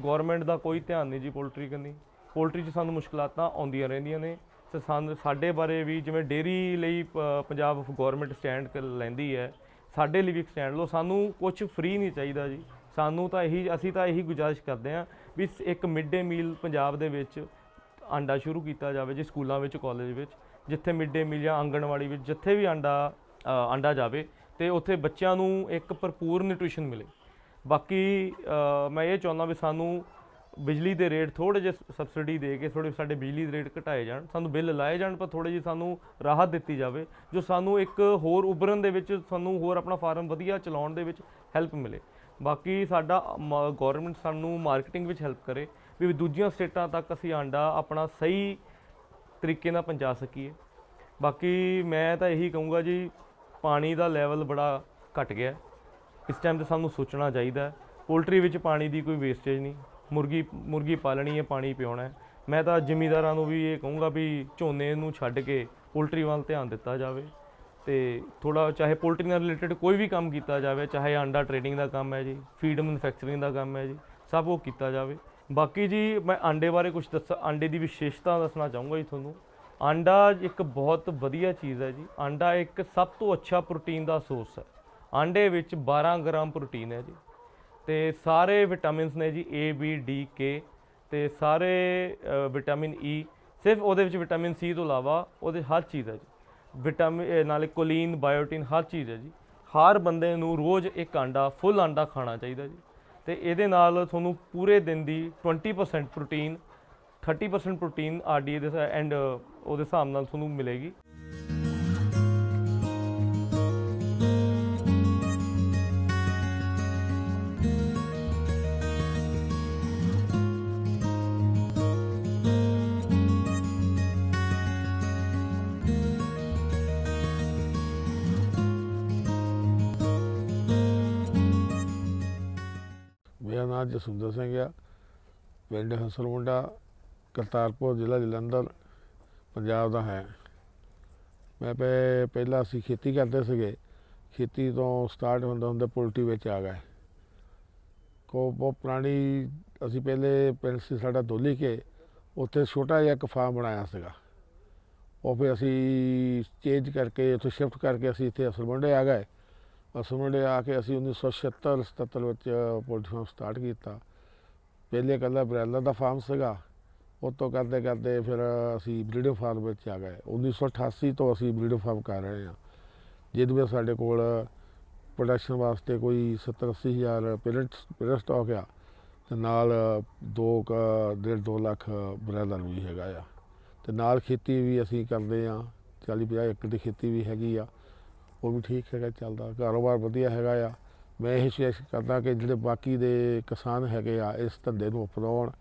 ਗਵਰਨਮੈਂਟ ਦਾ ਕੋਈ ਧਿਆਨ ਨਹੀਂ ਜੀ ਪੋਲਟਰੀ ਕੰਨੀ। ਪੋਲਟਰੀ 'ਚ ਸਾਨੂੰ ਮੁਸ਼ਕਲਾਤਾਂ ਆਉਂਦੀਆਂ ਰਹਿੰਦੀਆਂ ਨੇ। ਤੇ ਸਾਨੂੰ, ਸਾਡੇ ਬਾਰੇ ਵੀ ਜਿਵੇਂ ਡੇਰੀ ਲਈ ਪ- ਪੰਜਾਬ ਗਵਰਨਮੈਂਟ ਸਟੈਂਡ ਲੈਂਦੀ ਹੈ, ਸਾਡੇ ਲਈ ਵੀ ਇੱਕ ਸਟੈਂਡ ਲਓ। ਸਾਨੂੰ ਕੁਝ ਫ੍ਰੀ ਨਹੀਂ ਚਾਹੀਦਾ ਜੀ। ਸਾਨੂੰ ਤਾਂ ਇਹੀ, ਅਸੀਂ ਤਾਂ ਇਹੀ ਗੁਜ਼ਾਰਿਸ਼ ਕਰਦੇ ਹਾਂ ਵੀ ਇੱਕ ਮਿਡ ਡੇ ਮੀਲ ਪੰਜਾਬ ਦੇ ਵਿੱਚ ਆਂਡਾ ਸ਼ੁਰੂ ਕੀਤਾ ਜਾਵੇ ਜੀ ਸਕੂਲਾਂ ਵਿੱਚ ਕਾਲਜ ਵਿੱਚ। ਜਿੱਥੇ ਮਿਡ ਡੇ ਮੀਲ ਜਾਂ ਆਂਗਣਵਾੜੀ ਵਿੱਚ ਜਿੱਥੇ ਵੀ ਆਂਡਾ ਆਂਡਾ ਜਾਵੇ ਤੇ ਉੱਥੇ ਬੱਚਿਆਂ ਨੂੰ ਇੱਕ ਭਰਪੂਰ ਨਿਊਟ੍ਰੀਸ਼ਨ ਮਿਲੇ। ਬਾਕੀ ਮੈਂ ਇਹ ਚਾਹੁੰਦਾ ਵੀ ਸਾਨੂੰ ਬਿਜਲੀ ਦੇ ਰੇਟ ਥੋੜੇ ਜਿਹੇ ਸਬਸਿਡੀ ਦੇ ਕੇ ਥੋੜੇ ਸਾਡੇ ਬਿਜਲੀ ਦੇ ਰੇਟ ਘਟਾਏ ਜਾਣ। ਸਾਨੂੰ ਬਿੱਲ ਲਾਏ ਜਾਣ, ਪਰ ਥੋੜੇ ਜਿਹੀ ਸਾਨੂੰ ਰਾਹਤ ਦਿੱਤੀ ਜਾਵੇ, ਜੋ ਸਾਨੂੰ ਇੱਕ ਹੋਰ ਉਭਰਨ ਦੇ ਵਿੱਚ, ਸਾਨੂੰ ਹੋਰ ਆਪਣਾ ਫਾਰਮ ਵਧੀਆ ਚਲਾਉਣ ਦੇ ਵਿੱਚ ਹੈਲਪ ਮਿਲੇ। ਬਾਕੀ ਸਾਡਾ ਗਵਰਨਮੈਂਟ ਸਾਨੂੰ ਮਾਰਕੀਟਿੰਗ ਵਿੱਚ ਹੈਲਪ ਕਰੇ, ਵੀ ਦੂਜੀਆਂ ਸਟੇਟਾਂ ਤੱਕ ਅਸੀਂ ਆਂਡਾ ਆਪਣਾ ਸਹੀ ਤਰੀਕੇ ਨਾਲ ਪਹੁੰਚਾ ਸਕੀਏ। ਬਾਕੀ ਮੈਂ ਤਾਂ ਇਹੀ ਕਹੂੰਗਾ ਜੀ, ਪਾਣੀ ਦਾ ਲੈਵਲ ਬੜਾ ਘਟ ਗਿਆ। ਇਸ ਟਾਈਮ ਤੇ ਸਾਨੂੰ ਸੋਚਣਾ ਚਾਹੀਦਾ ਪੋਲਟਰੀ ਵਿੱਚ ਪਾਣੀ ਦੀ ਕੋਈ ਵੇਸਟੇਜ ਨਹੀਂ। ਮੁਰਗੀ ਮੁਰਗੀ ਪਾਲਣੀ ਹੈ, ਪਾਣੀ ਪਿਉਣਾ ਹੈ। ਮੈਂ ਤਾਂ ਜ਼ਿਮੀਂਦਾਰਾਂ ਨੂੰ ਵੀ ਇਹ ਕਹੂੰਗਾ ਵੀ ਝੋਨੇ ਨੂੰ ਛੱਡ ਕੇ ਪੋਲਟਰੀ ਵੱਲ ਧਿਆਨ ਦਿੱਤਾ ਜਾਵੇ ਤੇ ਥੋੜਾ ਚਾਹੇ ਪੋਲਟਰੀ ਨਾਲ ਰਿਲੇਟਡ ਕੋਈ ਵੀ ਕੰਮ ਕੀਤਾ ਜਾਵੇ, ਚਾਹੇ ਆਂਡਾ ਟ੍ਰੇਡਿੰਗ ਦਾ ਕੰਮ ਹੈ ਜੀ ਫੀਡ ਮੈਨੂਫੈਕਚਰਿੰਗ ਦਾ ਕੰਮ ਹੈ ਜੀ, ਸਭ ਉਹ ਕੀਤਾ ਜਾਵੇ। ਬਾਕੀ ਜੀ ਮੈਂ ਆਂਡੇ ਬਾਰੇ ਕੁਝ ਦੱਸ, ਆਂਡੇ ਦੀ ਵਿਸ਼ੇਸ਼ਤਾ ਦੱਸਣਾ ਚਾਹੂੰਗਾ ਜੀ ਤੁਹਾਨੂੰ। ਆਂਡਾ ਇੱਕ ਬਹੁਤ ਵਧੀਆ ਚੀਜ਼ ਹੈ ਜੀ। ਆਂਡਾ ਇੱਕ ਸਭ ਤੋਂ ਅੱਛਾ ਪ੍ਰੋਟੀਨ ਦਾ ਸੋਰਸ ਹੈ। ਆਂਡੇ ਵਿੱਚ 12 ਗ੍ਰਾਮ ਪ੍ਰੋਟੀਨ ਹੈ ਜੀ। ਤੇ ਸਾਰੇ ਵਿਟਾਮਿਨਸ ਨੇ ਜੀ A, B, D, K ਤੇ ਸਾਰੇ ਵਿਟਾਮਿਨ E ਸਿਰਫ ਉਹਦੇ ਵਿੱਚ ਵਿਟਾਮਿਨ C ਤੋਂ ਇਲਾਵਾ ਉਹਦੇ ਹਰ ਚੀਜ਼ ਹੈ ਜੀ। ਵਿਟਾਮਿਨ ਨਾਲੇ ਕੋਲੀਨ, ਬਾਇਓਟਿਨ ਹਰ ਚੀਜ਼ ਹੈ ਜੀ। ਹਰ ਬੰਦੇ ਨੂੰ ਰੋਜ਼ ਇੱਕ ਆਂਡਾ, ਫੁੱਲ ਆਂਡਾ ਖਾਣਾ ਚਾਹੀਦਾ ਜੀ। ਤੇ ਇਹਦੇ ਨਾਲ ਤੁਹਾਨੂੰ ਪੂਰੇ ਦਿਨ ਦੀ 20% ਪ੍ਰੋਟੀਨ 30% ਪ੍ਰੋਟੀਨ ਆਰਡੀ ਦੇ ਐਂਡ ਉਹਦੇ ਹਿਸਾਬ ਨਾਲ ਤੁਹਾਨੂੰ ਮਿਲੇਗੀ। ਜਸਵਿੰਦਰ ਸਿੰਘ ਆ, ਪਿੰਡ ਹਸਲਮੁੰਡਾ ਕਰਤਾਰਪੁਰ ਜ਼ਿਲ੍ਹਾ ਜਲੰਧਰ, ਪੰਜਾਬ ਦਾ ਹੈ। ਮੈਂ ਪਹਿ ਪਹਿਲਾਂ ਅਸੀਂ ਖੇਤੀ ਕਰਦੇ ਸੀਗੇ, ਖੇਤੀ ਤੋਂ ਸਟਾਰਟ ਹੁੰਦਾ ਹੁੰਦਾ ਪੋਲਟਰੀ ਵਿੱਚ ਆ ਗਏ। ਕੋ, ਬਹੁਤ ਪੁਰਾਣੀ, ਅਸੀਂ ਪਹਿਲੇ ਪਿੰਡ ਸੀ ਸਾਡਾ ਦੋਲੀ ਕੇ, ਉੱਥੇ ਛੋਟਾ ਜਿਹਾ ਇੱਕ ਫਾਰਮ ਬਣਾਇਆ ਸੀਗਾ। ਉਹ ਫਿਰ ਅਸੀਂ ਚੇਂਜ ਕਰਕੇ ਉੱਥੇ ਸ਼ਿਫਟ ਕਰਕੇ ਅਸੀਂ ਇੱਥੇ ਹਸਲਮੁੰਡੇ ਆ ਗਏ। ਅਸਮੜੇ ਆ ਕੇ ਅਸੀਂ 1976 77 ਵਿੱਚ ਪੋਲਟਰੀ ਫਾਰਮ ਸਟਾਰਟ ਕੀਤਾ। ਪਹਿਲੇ ਕੱਲਾ ਬਰੈਲਰ ਦਾ ਫਾਰਮ ਸੀਗਾ। ਉਹ ਤੋਂ ਕਰਦੇ ਕਰਦੇ ਫਿਰ ਅਸੀਂ ਬਰੀਡਿੰਗ ਫਾਰਮ ਵਿੱਚ ਆ ਗਏ। 1988 ਤੋਂ ਅਸੀਂ ਬਰੀਡਿੰਗ ਫਾਰਮ ਕਰ ਰਹੇ ਹਾਂ। ਜਿਹਦੇ ਵਿੱਚ ਸਾਡੇ ਕੋਲ ਪ੍ਰੋਡਕਸ਼ਨ ਵਾਸਤੇ ਕੋਈ 70 ਅੱਸੀ ਹਜ਼ਾਰ ਪੇਰੈਂਟ ਪੇਰੈਂਟ ਸਟਾਕ ਆ ਤੇ ਨਾਲ ਦੋ ਕੁ, ਡੇਢ ਦੋ ਲੱਖ ਬਰੈਲਰ ਵੀ ਹੈਗਾ ਆ। ਤੇ ਨਾਲ ਖੇਤੀ ਵੀ ਅਸੀਂ ਕਰਦੇ ਆ 40 50 ਏਕੜ ਦੀ ਖੇਤੀ ਵੀ ਹੈਗੀ ਆ। ਉਹ ਵੀ ਠੀਕ ਹੈਗਾ, ਚੱਲਦਾ, ਕਾਰੋਬਾਰ ਵਧੀਆ ਹੈਗਾ ਆ। ਮੈਂ ਇਹ ਕੋਸ਼ਿਸ਼ ਕਰਦਾ ਕਿ ਜਿਹੜੇ ਬਾਕੀ ਦੇ ਕਿਸਾਨ ਹੈਗੇ ਆ, ਇਸ ਧੰਦੇ ਨੂੰ ਅਪਣਾਉਣ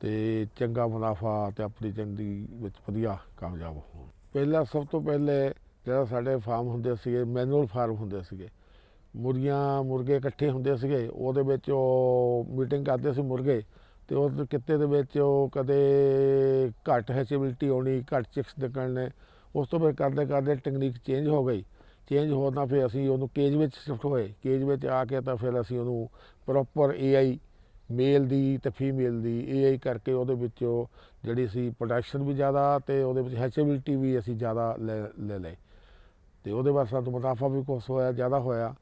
ਤੇ ਚੰਗਾ ਮੁਨਾਫਾ ਤੇ ਆਪਣੀ ਜ਼ਿੰਦਗੀ ਵਿੱਚ ਵਧੀਆ ਕਾਮਯਾਬ ਹੋਣ। ਪਹਿਲਾਂ ਸਭ ਤੋਂ ਪਹਿਲੇ ਜਿਹੜਾ ਸਾਡੇ ਫਾਰਮ ਹੁੰਦੇ ਸੀਗੇ ਮੈਨੂਅਲ ਫਾਰਮ ਹੁੰਦੇ ਸੀਗੇ। ਮੁਰਗੀਆਂ, ਮੁਰਗੇ ਇਕੱਠੇ ਹੁੰਦੇ ਸੀਗੇ। ਉਹਦੇ ਵਿੱਚ ਉਹ ਮੀਟਿੰਗ ਕਰਦੇ ਸੀ ਮੁਰਗੇ ਤੇ ਉਸ ਕਿੱਤੇ ਦੇ ਵਿੱਚ ਉਹ ਕਦੇ ਘੱਟ ਹੈਚੇਬਿਲਟੀ ਆਉਣੀ ਘੱਟ ਚਿਕਸ ਨਿਕਲਣੇ ਉਸ ਤੋਂ ਫਿਰ ਕਰਦੇ ਕਰਦੇ ਟੈਕਨੀਕ ਚੇਂਜ ਹੋ ਗਈ। ਚੇਂਜ ਹੋਣ ਨਾਲ ਫਿਰ ਅਸੀਂ ਉਹਨੂੰ ਕੇਜ ਵਿੱਚ ਸ਼ਿਫਟ ਹੋਏ। ਕੇਜ ਵਿੱਚ ਆ ਕੇ ਤਾਂ ਫਿਰ ਅਸੀਂ ਉਹਨੂੰ ਪ੍ਰੋਪਰ AI ਮੇਲ ਦੀ ਤੇ ਫੀਮੇਲ ਦੀ ਇਹ ਕਰਕੇ ਉਹਦੇ ਵਿੱਚ ਜਿਹੜੀ ਸੀ ਪ੍ਰੋਡਕਸ਼ਨ ਵੀ ਜ਼ਿਆਦਾ ਤੇ ਉਹਦੇ ਵਿੱਚ ਹੈਚੇਬਿਲਟੀ ਵੀ ਅਸੀਂ ਜ਼ਿਆਦਾ ਲੈ ਲੈ ਲਏ। ਤੇ ਉਹਦੇ ਬਾਅਦ ਸਾਨੂੰ ਮੁਨਾਫਾ ਵੀ ਕੁਛ ਹੋਇਆ, ਜ਼ਿਆਦਾ ਹੋਇਆ।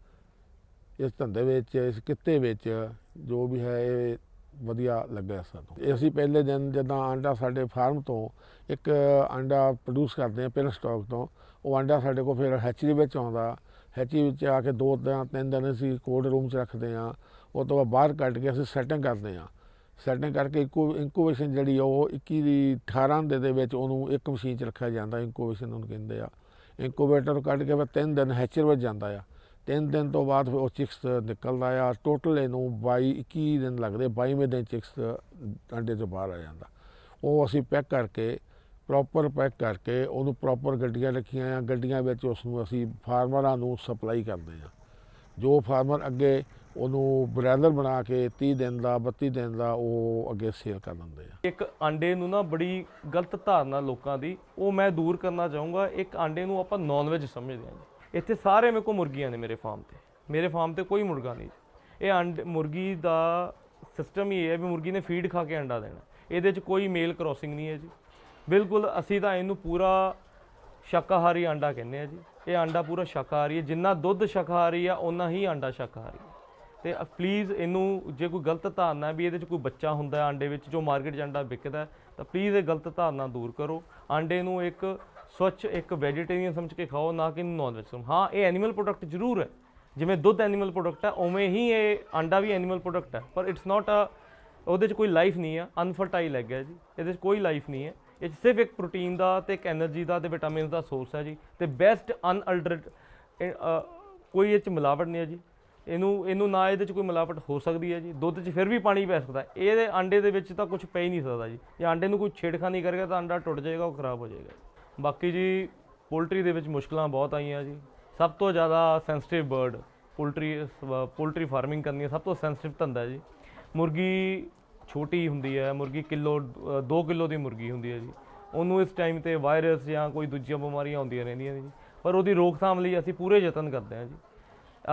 ਇਸ ਧੰਦੇ ਵਿੱਚ, ਇਸ ਕਿੱਤੇ ਵਿੱਚ ਜੋ ਵੀ ਹੈ ਇਹ ਵਧੀਆ ਲੱਗਿਆ ਸਾਨੂੰ। ਇਹ ਅਸੀਂ ਪਹਿਲੇ ਦਿਨ ਜਦੋਂ ਆਂਡਾ ਸਾਡੇ ਫਾਰਮ ਤੋਂ ਇੱਕ ਆਂਡਾ ਪ੍ਰੋਡਿਊਸ ਕਰਦੇ ਹਾਂ ਪਹਿਲੇ ਸਟਾਕ ਤੋਂ ਉਹ ਆਂਡਾ ਸਾਡੇ ਕੋਲ ਫਿਰ ਹੈਚਰੀ ਵਿੱਚ ਆਉਂਦਾ। ਹੈਚਰੀ ਵਿੱਚ ਆ ਕੇ ਦੋ ਦਿਨ ਤਿੰਨ ਦਿਨ ਅਸੀਂ ਕੋਲਡ ਰੂਮ 'ਚ ਰੱਖਦੇ ਹਾਂ। ਉਹ ਤੋਂ ਬਾਅਦ ਬਾਹਰ ਕੱਢ ਕੇ ਅਸੀਂ ਸੈਟਿੰਗ ਕਰਦੇ ਹਾਂ। ਸੈਟਿੰਗ ਕਰਕੇ ਇਨਕੂ ਇਨਕੂਬੇਸ਼ਨ ਜਿਹੜੀ ਆ ਉਹ 21 ਦੀ 18 ਦੇ ਦੇ ਵਿੱਚ ਉਹਨੂੰ ਇੱਕ ਮਸ਼ੀਨ 'ਚ ਰੱਖਿਆ ਜਾਂਦਾ ਇਨਕੂਬੇਸ਼ਨ ਉਹਨੂੰ ਕਹਿੰਦੇ ਆ। ਇਨਕੂਬੇਟਰ ਕੱਢ ਕੇ ਫਿਰ ਤਿੰਨ ਦਿਨ ਹੈਚਰ ਵਿੱਚ ਜਾਂਦਾ ਆ। ਤਿੰਨ ਦਿਨ ਤੋਂ ਬਾਅਦ ਫਿਰ ਉਹ ਚਿਕਸ ਨਿਕਲਦਾ ਆ। ਟੋਟਲ ਇਹਨੂੰ 22 21 ਦਿਨ ਲੱਗਦੇ 22ਵੇਂ ਦਿਨ ਚਿਕਸ ਅੰਡੇ ਤੋਂ ਬਾਹਰ ਆ ਜਾਂਦਾ। ਉਹ ਅਸੀਂ ਪੈਕ ਕਰਕੇ ਪ੍ਰੋਪਰ ਪੈਕ ਕਰਕੇ ਉਹਨੂੰ ਪ੍ਰੋਪਰ ਗੱਡੀਆਂ ਰੱਖੀਆਂ ਆ, ਗੱਡੀਆਂ ਵਿੱਚ ਉਸ ਨੂੰ ਅਸੀਂ ਫਾਰਮਰਾਂ ਨੂੰ ਸਪਲਾਈ ਕਰਦੇ ਆ। ਜੋ ਫਾਰਮਰ ਅੱਗੇ ਉਹਨੂੰ ਬ੍ਰੈਲਰ ਬਣਾ ਕੇ 30 ਦਿਨ ਦਾ 32 ਦਿਨ ਦਾ ਉਹ ਅੱਗੇ ਸੇਲ ਕਰ ਦਿੰਦੇ ਆ। ਇੱਕ ਆਂਡੇ ਨੂੰ ਨਾ ਬੜੀ ਗਲਤ ਧਾਰਨਾ ਲੋਕਾਂ ਦੀ, ਉਹ ਮੈਂ ਦੂਰ ਕਰਨਾ ਚਾਹੂੰਗਾ, ਇੱਕ ਆਂਡੇ ਨੂੰ ਆਪਾਂ ਨਾਨ ਵੈਜ ਸਮਝਦੇ ਹਾਂ ਜੀ। ਇੱਥੇ ਸਾਰੇ ਮੇਰੇ ਕੋਲ ਮੁਰਗੀਆਂ ਨੇ ਮੇਰੇ ਫਾਰਮ ਤੇ। ਮੇਰੇ ਫਾਰਮ ਤੇ ਕੋਈ ਮੁਰਗਾ ਨਹੀਂ ਜੀ। ਇਹ ਅੰਡ ਮੁਰਗੀ ਦਾ ਸਿਸਟਮ ਹੀ ਇਹ ਹੈ ਵੀ ਮੁਰਗੀ ਨੇ ਫੀਡ ਖਾ ਕੇ ਅੰਡਾ ਦੇਣਾ। ਇਹਦੇ 'ਚ ਕੋਈ ਮੇਲ ਕ੍ਰੋਸਿੰਗ ਨਹੀਂ ਹੈ ਜੀ। ਬਿਲਕੁਲ ਅਸੀਂ ਤਾਂ ਇਹਨੂੰ ਪੂਰਾ ਸ਼ਾਕਾਹਾਰੀ ਆਂਡਾ ਕਹਿੰਦੇ ਆ ਜੀ। ਇਹ ਆਂਡਾ ਪੂਰਾ ਸ਼ਾਕਾਹਾਰੀ ਹੈ। ਜਿੰਨਾ ਦੁੱਧ ਸ਼ਾਕਾਹਾਰੀ ਆ ਉਨਾ ਹੀ ਆਂਡਾ ਸ਼ਾਕਾਹਾਰੀ ਹੈ। ਤੇ ਪਲੀਜ਼ ਇਹਨੂੰ ਜੇ ਕੋਈ ਗਲਤ ਧਾਰਨਾ ਵੀ ਇਹਦੇ 'ਚ ਕੋਈ ਬੱਚਾ ਹੁੰਦਾ ਆਂਡੇ ਵਿੱਚ ਜੋ ਮਾਰਕੀਟ 'ਚ ਆਂਡਾ ਵਿਕਦਾ ਤਾਂ ਪਲੀਜ਼ ਇਹ ਗਲਤ ਧਾਰਨਾ ਦੂਰ ਕਰੋ। ਆਂਡੇ ਨੂੰ ਇੱਕ ਸਵੱਛ, ਇੱਕ ਵੈਜੀਟੇਰੀਅਨ ਸਮਝ ਕੇ ਖਾਓ, ਨਾ ਕਿ ਨੌਨ ਵੈਜ ਸਮਝ। ਹਾਂ, ਇਹ ਐਨੀਮਲ ਪ੍ਰੋਡਕਟ ਜ਼ਰੂਰ ਹੈ। ਜਿਵੇਂ ਦੁੱਧ ਐਨੀਮਲ ਪ੍ਰੋਡਕਟ ਹੈ, ਉਵੇਂ ਹੀ ਇਹ ਆਂਡਾ ਵੀ ਐਨੀਮਲ ਪ੍ਰੋਡਕਟ ਹੈ। ਪਰ ਇਟਸ ਨਾਟ ਅ ਉਹਦੇ 'ਚ ਕੋਈ ਲਾਈਫ ਨਹੀਂ ਹੈ। ਅਨਫਰਟਾਈਲ ਹੈਗਾ ਜੀ। ਇਹਦੇ 'ਚ ਕੋਈ ਲਾਈਫ ਨਹੀਂ ਹੈ। ਇਹ ਸਿਰਫ ਇੱਕ ਪ੍ਰੋਟੀਨ ਦਾ ਤੇ ਇੱਕ એનર્ਜੀ ਦਾ ਤੇ ਵਿਟਾਮਿਨਸ ਦਾ ਸੋਰਸ ਹੈ ਜੀ ਤੇ ਬੈਸਟ ਅਨਅਲਟਰਡ ਕੋਈ ਇਹ ਚ ਮਿਲਾਵਟ ਨਹੀਂ ਹੈ ਜੀ। ਇਹਨੂੰ ਇਹਨੂੰ ਨਾ ਇਹਦੇ ਚ ਕੋਈ ਮਿਲਾਵਟ ਹੋ ਸਕਦੀ ਹੈ ਜੀ। ਦੁੱਧ ਚ ਫਿਰ ਵੀ ਪਾਣੀ ਪੈ ਸਕਦਾ। ਇਹਦੇ ਆਂਡੇ ਦੇ ਵਿੱਚ ਤਾਂ ਕੁਝ ਪੈ ਹੀ ਨਹੀਂ ਸਕਦਾ ਜੀ। ਜੇ ਆਂਡੇ ਨੂੰ ਕੋਈ ਛੇੜਖਾਨੀ ਕਰੇਗਾ ਤਾਂ ਆਂਡਾ ਟੁੱਟ ਜਾਏਗਾ, ਉਹ ਖਰਾਬ ਹੋ ਜਾਏਗਾ। ਬਾਕੀ ਜੀ, ਪੋਲਟਰੀ ਦੇ ਵਿੱਚ ਮੁਸ਼ਕਲਾਂ ਬਹੁਤ ਆਈਆਂ ਜੀ। ਸਭ ਤੋਂ ਜ਼ਿਆਦਾ sensitive bird poultry poultry farming ਕਰਨੀ ਹੈ। ਸਭ ਤੋਂ ਸੈਂਸਿਟਿਵ ਧੰਦਾ ਜੀ। ਮੁਰਗੀ ਛੋਟੀ ਹੁੰਦੀ ਹੈ, ਮੁਰਗੀ ਕਿਲੋ 2 ਕਿਲੋ ਦੀ ਮੁਰਗੀ ਹੁੰਦੀ ਹੈ ਜੀ। ਉਹਨੂੰ ਇਸ ਟਾਈਮ ਤੇ ਵਾਇਰਸ ਜਾਂ ਕੋਈ ਦੂਜੀਆਂ ਬਿਮਾਰੀਆਂ ਆਉਂਦੀਆਂ ਰਹਿੰਦੀਆਂ ਨੇ ਜੀ। ਪਰ ਉਹਦੀ ਰੋਕਥਾਮ ਲਈ ਅਸੀਂ ਪੂਰੇ ਯਤਨ ਕਰਦੇ ਹਾਂ ਜੀ।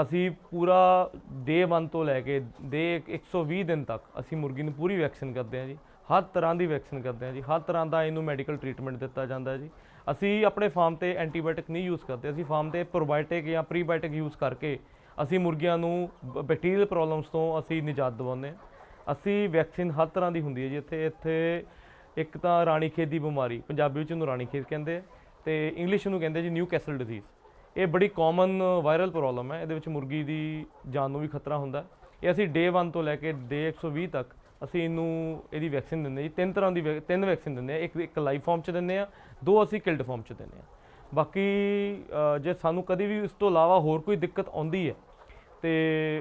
ਅਸੀਂ ਪੂਰਾ ਡੇ 1 ਤੋਂ ਲੈ ਕੇ ਡੇ 120 ਦਿਨ ਤੱਕ ਅਸੀਂ ਮੁਰਗੀ ਨੂੰ ਪੂਰੀ ਵੈਕਸੀਨ ਕਰਦੇ ਹਾਂ ਜੀ। ਹਰ ਤਰ੍ਹਾਂ ਦੀ ਵੈਕਸੀਨ ਕਰਦੇ ਹਾਂ ਜੀ। ਹਰ ਤਰ੍ਹਾਂ ਦਾ ਇਹਨੂੰ ਮੈਡੀਕਲ ਟ੍ਰੀਟਮੈਂਟ ਦਿੱਤਾ ਜਾਂਦਾ ਹੈ ਜੀ। ਅਸੀਂ ਆਪਣੇ ਫਾਰਮ ਤੇ ਐਂਟੀਬਾਇਓਟਿਕ ਨਹੀਂ ਯੂਜ਼ ਕਰਦੇ। ਅਸੀਂ ਫਾਰਮ ਤੇ ਪ੍ਰੋਬਾਇਓਟਿਕ ਜਾਂ ਪ੍ਰੀਬਾਇਓਟਿਕ ਯੂਜ਼ ਕਰਕੇ ਅਸੀਂ ਮੁਰਗੀਆਂ ਨੂੰ ਬੈਕਟੀਰੀਅਲ ਪ੍ਰੋਬਲਮਸ ਤੋਂ ਅਸੀਂ ਨਿਜਾਤ ਦਿਵਾਉਂਦੇ ਹਾਂ। ਅਸੀਂ ਵੈਕਸੀਨ ਹਰ ਤਰ੍ਹਾਂ ਦੀ ਹੁੰਦੀ ਹੈ ਜੀ ਇੱਥੇ ਇੱਥੇ ਇੱਕ ਤਾਂ ਰਾਣੀ ਖੇਤ ਦੀ ਬਿਮਾਰੀ, ਪੰਜਾਬੀ ਵਿੱਚ ਉਹਨੂੰ ਰਾਣੀਖੇਤ ਕਹਿੰਦੇ ਆ ਤੇ ਇੰਗਲਿਸ਼ ਨੂੰ ਕਹਿੰਦੇ ਜੀ ਨਿਊ ਕੈਸਲ ਡਿਜ਼ੀਜ਼ ਇਹ ਬੜੀ ਕਾਮਨ ਵਾਇਰਲ ਪ੍ਰੋਬਲਮ ਹੈ, ਇਹਦੇ ਵਿੱਚ ਮੁਰਗੀ ਦੀ ਜਾਨ ਨੂੰ ਵੀ ਖਤਰਾ ਹੁੰਦਾ ਇਹ ਅਸੀਂ ਡੇ 1 ਤੋਂ ਲੈ ਕੇ ਡੇ 120 ਤੱਕ ਅਸੀਂ ਇਹਨੂੰ ਇਹਦੀ ਵੈਕਸੀਨ ਦਿੰਦੇ ਜੀ। ਤਿੰਨ ਤਰ੍ਹਾਂ ਦੀ ਵੈਕ- ਤਿੰਨ ਵੈਕਸੀਨ ਦਿੰਦੇ ਆ ਇੱਕ ਇੱਕ ਲਾਈਵ ਫਾਰਮ 'ਚ ਦਿੰਦੇ ਆ ਦੋ ਅਸੀਂ ਕਿਲਡ ਫਾਰਮ 'ਚ ਦਿੰਦੇ ਆ ਬਾਕੀ ਜੇ ਸਾਨੂੰ ਕਦੀ ਵੀ ਇਸ ਤੋਂ ਇਲਾਵਾ ਹੋਰ ਕੋਈ ਦਿੱਕਤ ਆਉਂਦੀ ਹੈ ਤੇ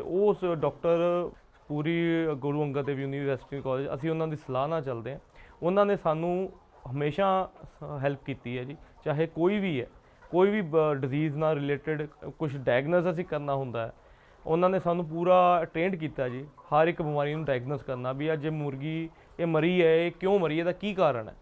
ਉਸ ਡਾਕਟਰ ਪੂਰੀ ਗੁਰੂ ਅੰਗਦ ਦੇਵ ਯੂਨੀਵਰਸਿਟੀ ਕਾਲਜ ਅਸੀਂ ਉਹਨਾਂ ਦੀ ਸਲਾਹ ਨਾਲ ਚੱਲਦੇ ਹਾਂ। ਉਹਨਾਂ ਨੇ ਸਾਨੂੰ ਹਮੇਸ਼ਾ ਹੈਲਪ ਕੀਤੀ ਹੈ ਜੀ। ਚਾਹੇ ਕੋਈ ਵੀ ਹੈ, ਕੋਈ ਵੀ ਡਿਜ਼ੀਜ਼ ਨਾਲ ਰਿਲੇਟਡ ਕੁਝ ਡਾਇਗਨੋਸ ਅਸੀਂ ਕਰਨਾ ਹੁੰਦਾ ਹੈ, ਉਹਨਾਂ ਨੇ ਸਾਨੂੰ ਪੂਰਾ ਟ੍ਰੇਨਡ ਕੀਤਾ ਜੀ, ਹਰ ਇੱਕ ਬਿਮਾਰੀ ਨੂੰ ਡਾਇਗਨੋਸ ਕਰਨਾ ਵੀ ਅੱਜ ਇਹ ਮੁਰਗੀ, ਇਹ ਮਰੀ ਹੈ, ਇਹ ਕਿਉਂ ਮਰੀ ਹੈ, ਇਹਦਾ ਕੀ ਕਾਰਨ ਹੈ?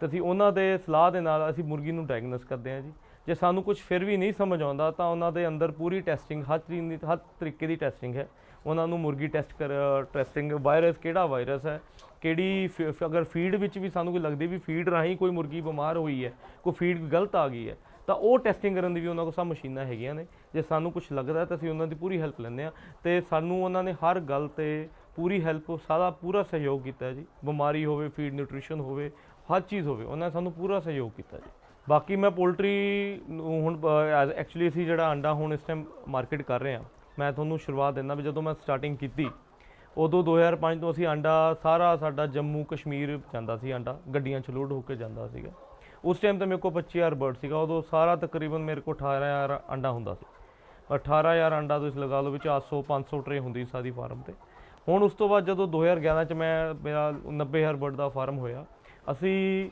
ਤੇ ਅਸੀਂ ਉਹਨਾਂ ਦੇ ਸਲਾਹ ਦੇ ਨਾਲ ਅਸੀਂ ਮੁਰਗੀ ਨੂੰ ਡਾਇਗਨੋਸ ਕਰਦੇ ਹਾਂ ਜੀ। ਜੇ ਸਾਨੂੰ ਕੁਝ ਫਿਰ ਵੀ ਨਹੀਂ ਸਮਝ ਆਉਂਦਾ ਤਾਂ ਉਹਨਾਂ ਦੇ ਅੰਦਰ ਪੂਰੀ ਟੈਸਟਿੰਗ ਹਰ ਚੀਜ਼ ਦੀ, ਹਰ ਤਰੀਕੇ ਦੀ ਟੈਸਟਿੰਗ ਹੈ। ਉਹਨਾਂ ਨੂੰ ਮੁਰਗੀ ਟੈਸਟ ਕਰ ਟੈਸਟਿੰਗ ਵਾਇਰਸ ਕਿਹੜਾ ਵਾਇਰਸ ਹੈ? ਕਿਹੜੀ ਫ- ਅਗਰ ਫੀਡ ਵਿੱਚ ਵੀ ਸਾਨੂੰ ਕੋਈ ਲੱਗਦੀ ਵੀ ਫੀਡ ਰਾਹੀਂ ਕੋਈ ਮੁਰਗੀ ਬਿਮਾਰ ਹੋਈ ਹੈ, ਕੋਈ ਫੀਡ ਗਲਤ ਆ ਗਈ ਹੈ, ਤਾਂ ਉਹ ਟੈਸਟਿੰਗ ਕਰਨ ਦੀ ਵੀ ਉਹਨਾਂ ਕੋਲ ਸਭ ਮਸ਼ੀਨਾਂ ਹੈਗੀਆਂ ਨੇ। ਜੇ ਸਾਨੂੰ ਕੁਝ ਲੱਗਦਾ ਤਾਂ ਅਸੀਂ ਉਹਨਾਂ ਦੀ ਪੂਰੀ ਹੈਲਪ ਲੈਂਦੇ ਆ ਤੇ ਸਾਨੂੰ ਉਹਨਾਂ ਨੇ ਹਰ ਗੱਲ ਤੇ ਪੂਰੀ ਹੈਲਪ ਸਾਰਾ ਪੂਰਾ ਸਹਿਯੋਗ ਕੀਤਾ ਜੀ। ਬਿਮਾਰੀ ਹੋਵੇ ਫੀਡ ਨਿਊਟ੍ਰੀਸ਼ਨ ਹੋਵੇ, ਹਰ ਚੀਜ਼ ਹੋਵੇ, ਉਹਨਾਂ ਨੇ ਸਾਨੂੰ ਪੂਰਾ ਸਹਿਯੋਗ ਕੀਤਾ ਜੀ। ਬਾਕੀ ਮੈਂ ਪੋਲਟਰੀ ਨੂੰ ਹੁਣ ਐਕਚੁਅਲੀ ਅਸੀਂ ਜਿਹੜਾ ਅੰਡਾ ਹੁਣ ਇਸ ਟਾਈਮ ਮਾਰਕੀਟ ਕਰ ਰਹੇ ਹਾਂ ਮੈਂ ਤੁਹਾਨੂੰ ਸ਼ੁਰੂਆਤ ਦਿੰਦਾ ਵੀ ਜਦੋਂ ਮੈਂ ਸਟਾਰਟਿੰਗ ਕੀਤੀ, ਉਦੋਂ 2005 ਤੋਂ ਅਸੀਂ ਆਂਡਾ ਸਾਰਾ ਸਾਡਾ ਜੰਮੂ ਕਸ਼ਮੀਰ ਜਾਂਦਾ ਸੀ ਆਂਡਾ, ਗੱਡੀਆਂ 'ਚ ਲੋਡ ਹੋ ਕੇ ਜਾਂਦਾ ਸੀਗਾ। ਉਸ ਟਾਈਮ ਤੇ ਮੇਰੇ ਕੋਲ 25000 ਬਰਡ ਸੀਗਾ, ਉਦੋਂ ਸਾਰਾ ਤਕਰੀਬਨ ਮੇਰੇ ਕੋਲ 18000 ਆਂਡਾ ਹੁੰਦਾ ਸੀ। 18000 ਆਂਡਾ ਤੁਸੀਂ ਲਗਾ ਲਓ ਵਿੱਚ 800 500 ਟਰੇ ਹੁੰਦੀ ਸੀ ਸਾਡੀ ਫਾਰਮ ਤੇ। ਹੁਣ ਉਸ ਤੋਂ ਬਾਅਦ ਜਦੋਂ 2011 ਚ ਮੈਂ ਮੇਰਾ 90000 ਬਰਡ ਦਾ ਫਾਰਮ ਹੋਇਆ, ਅਸੀਂ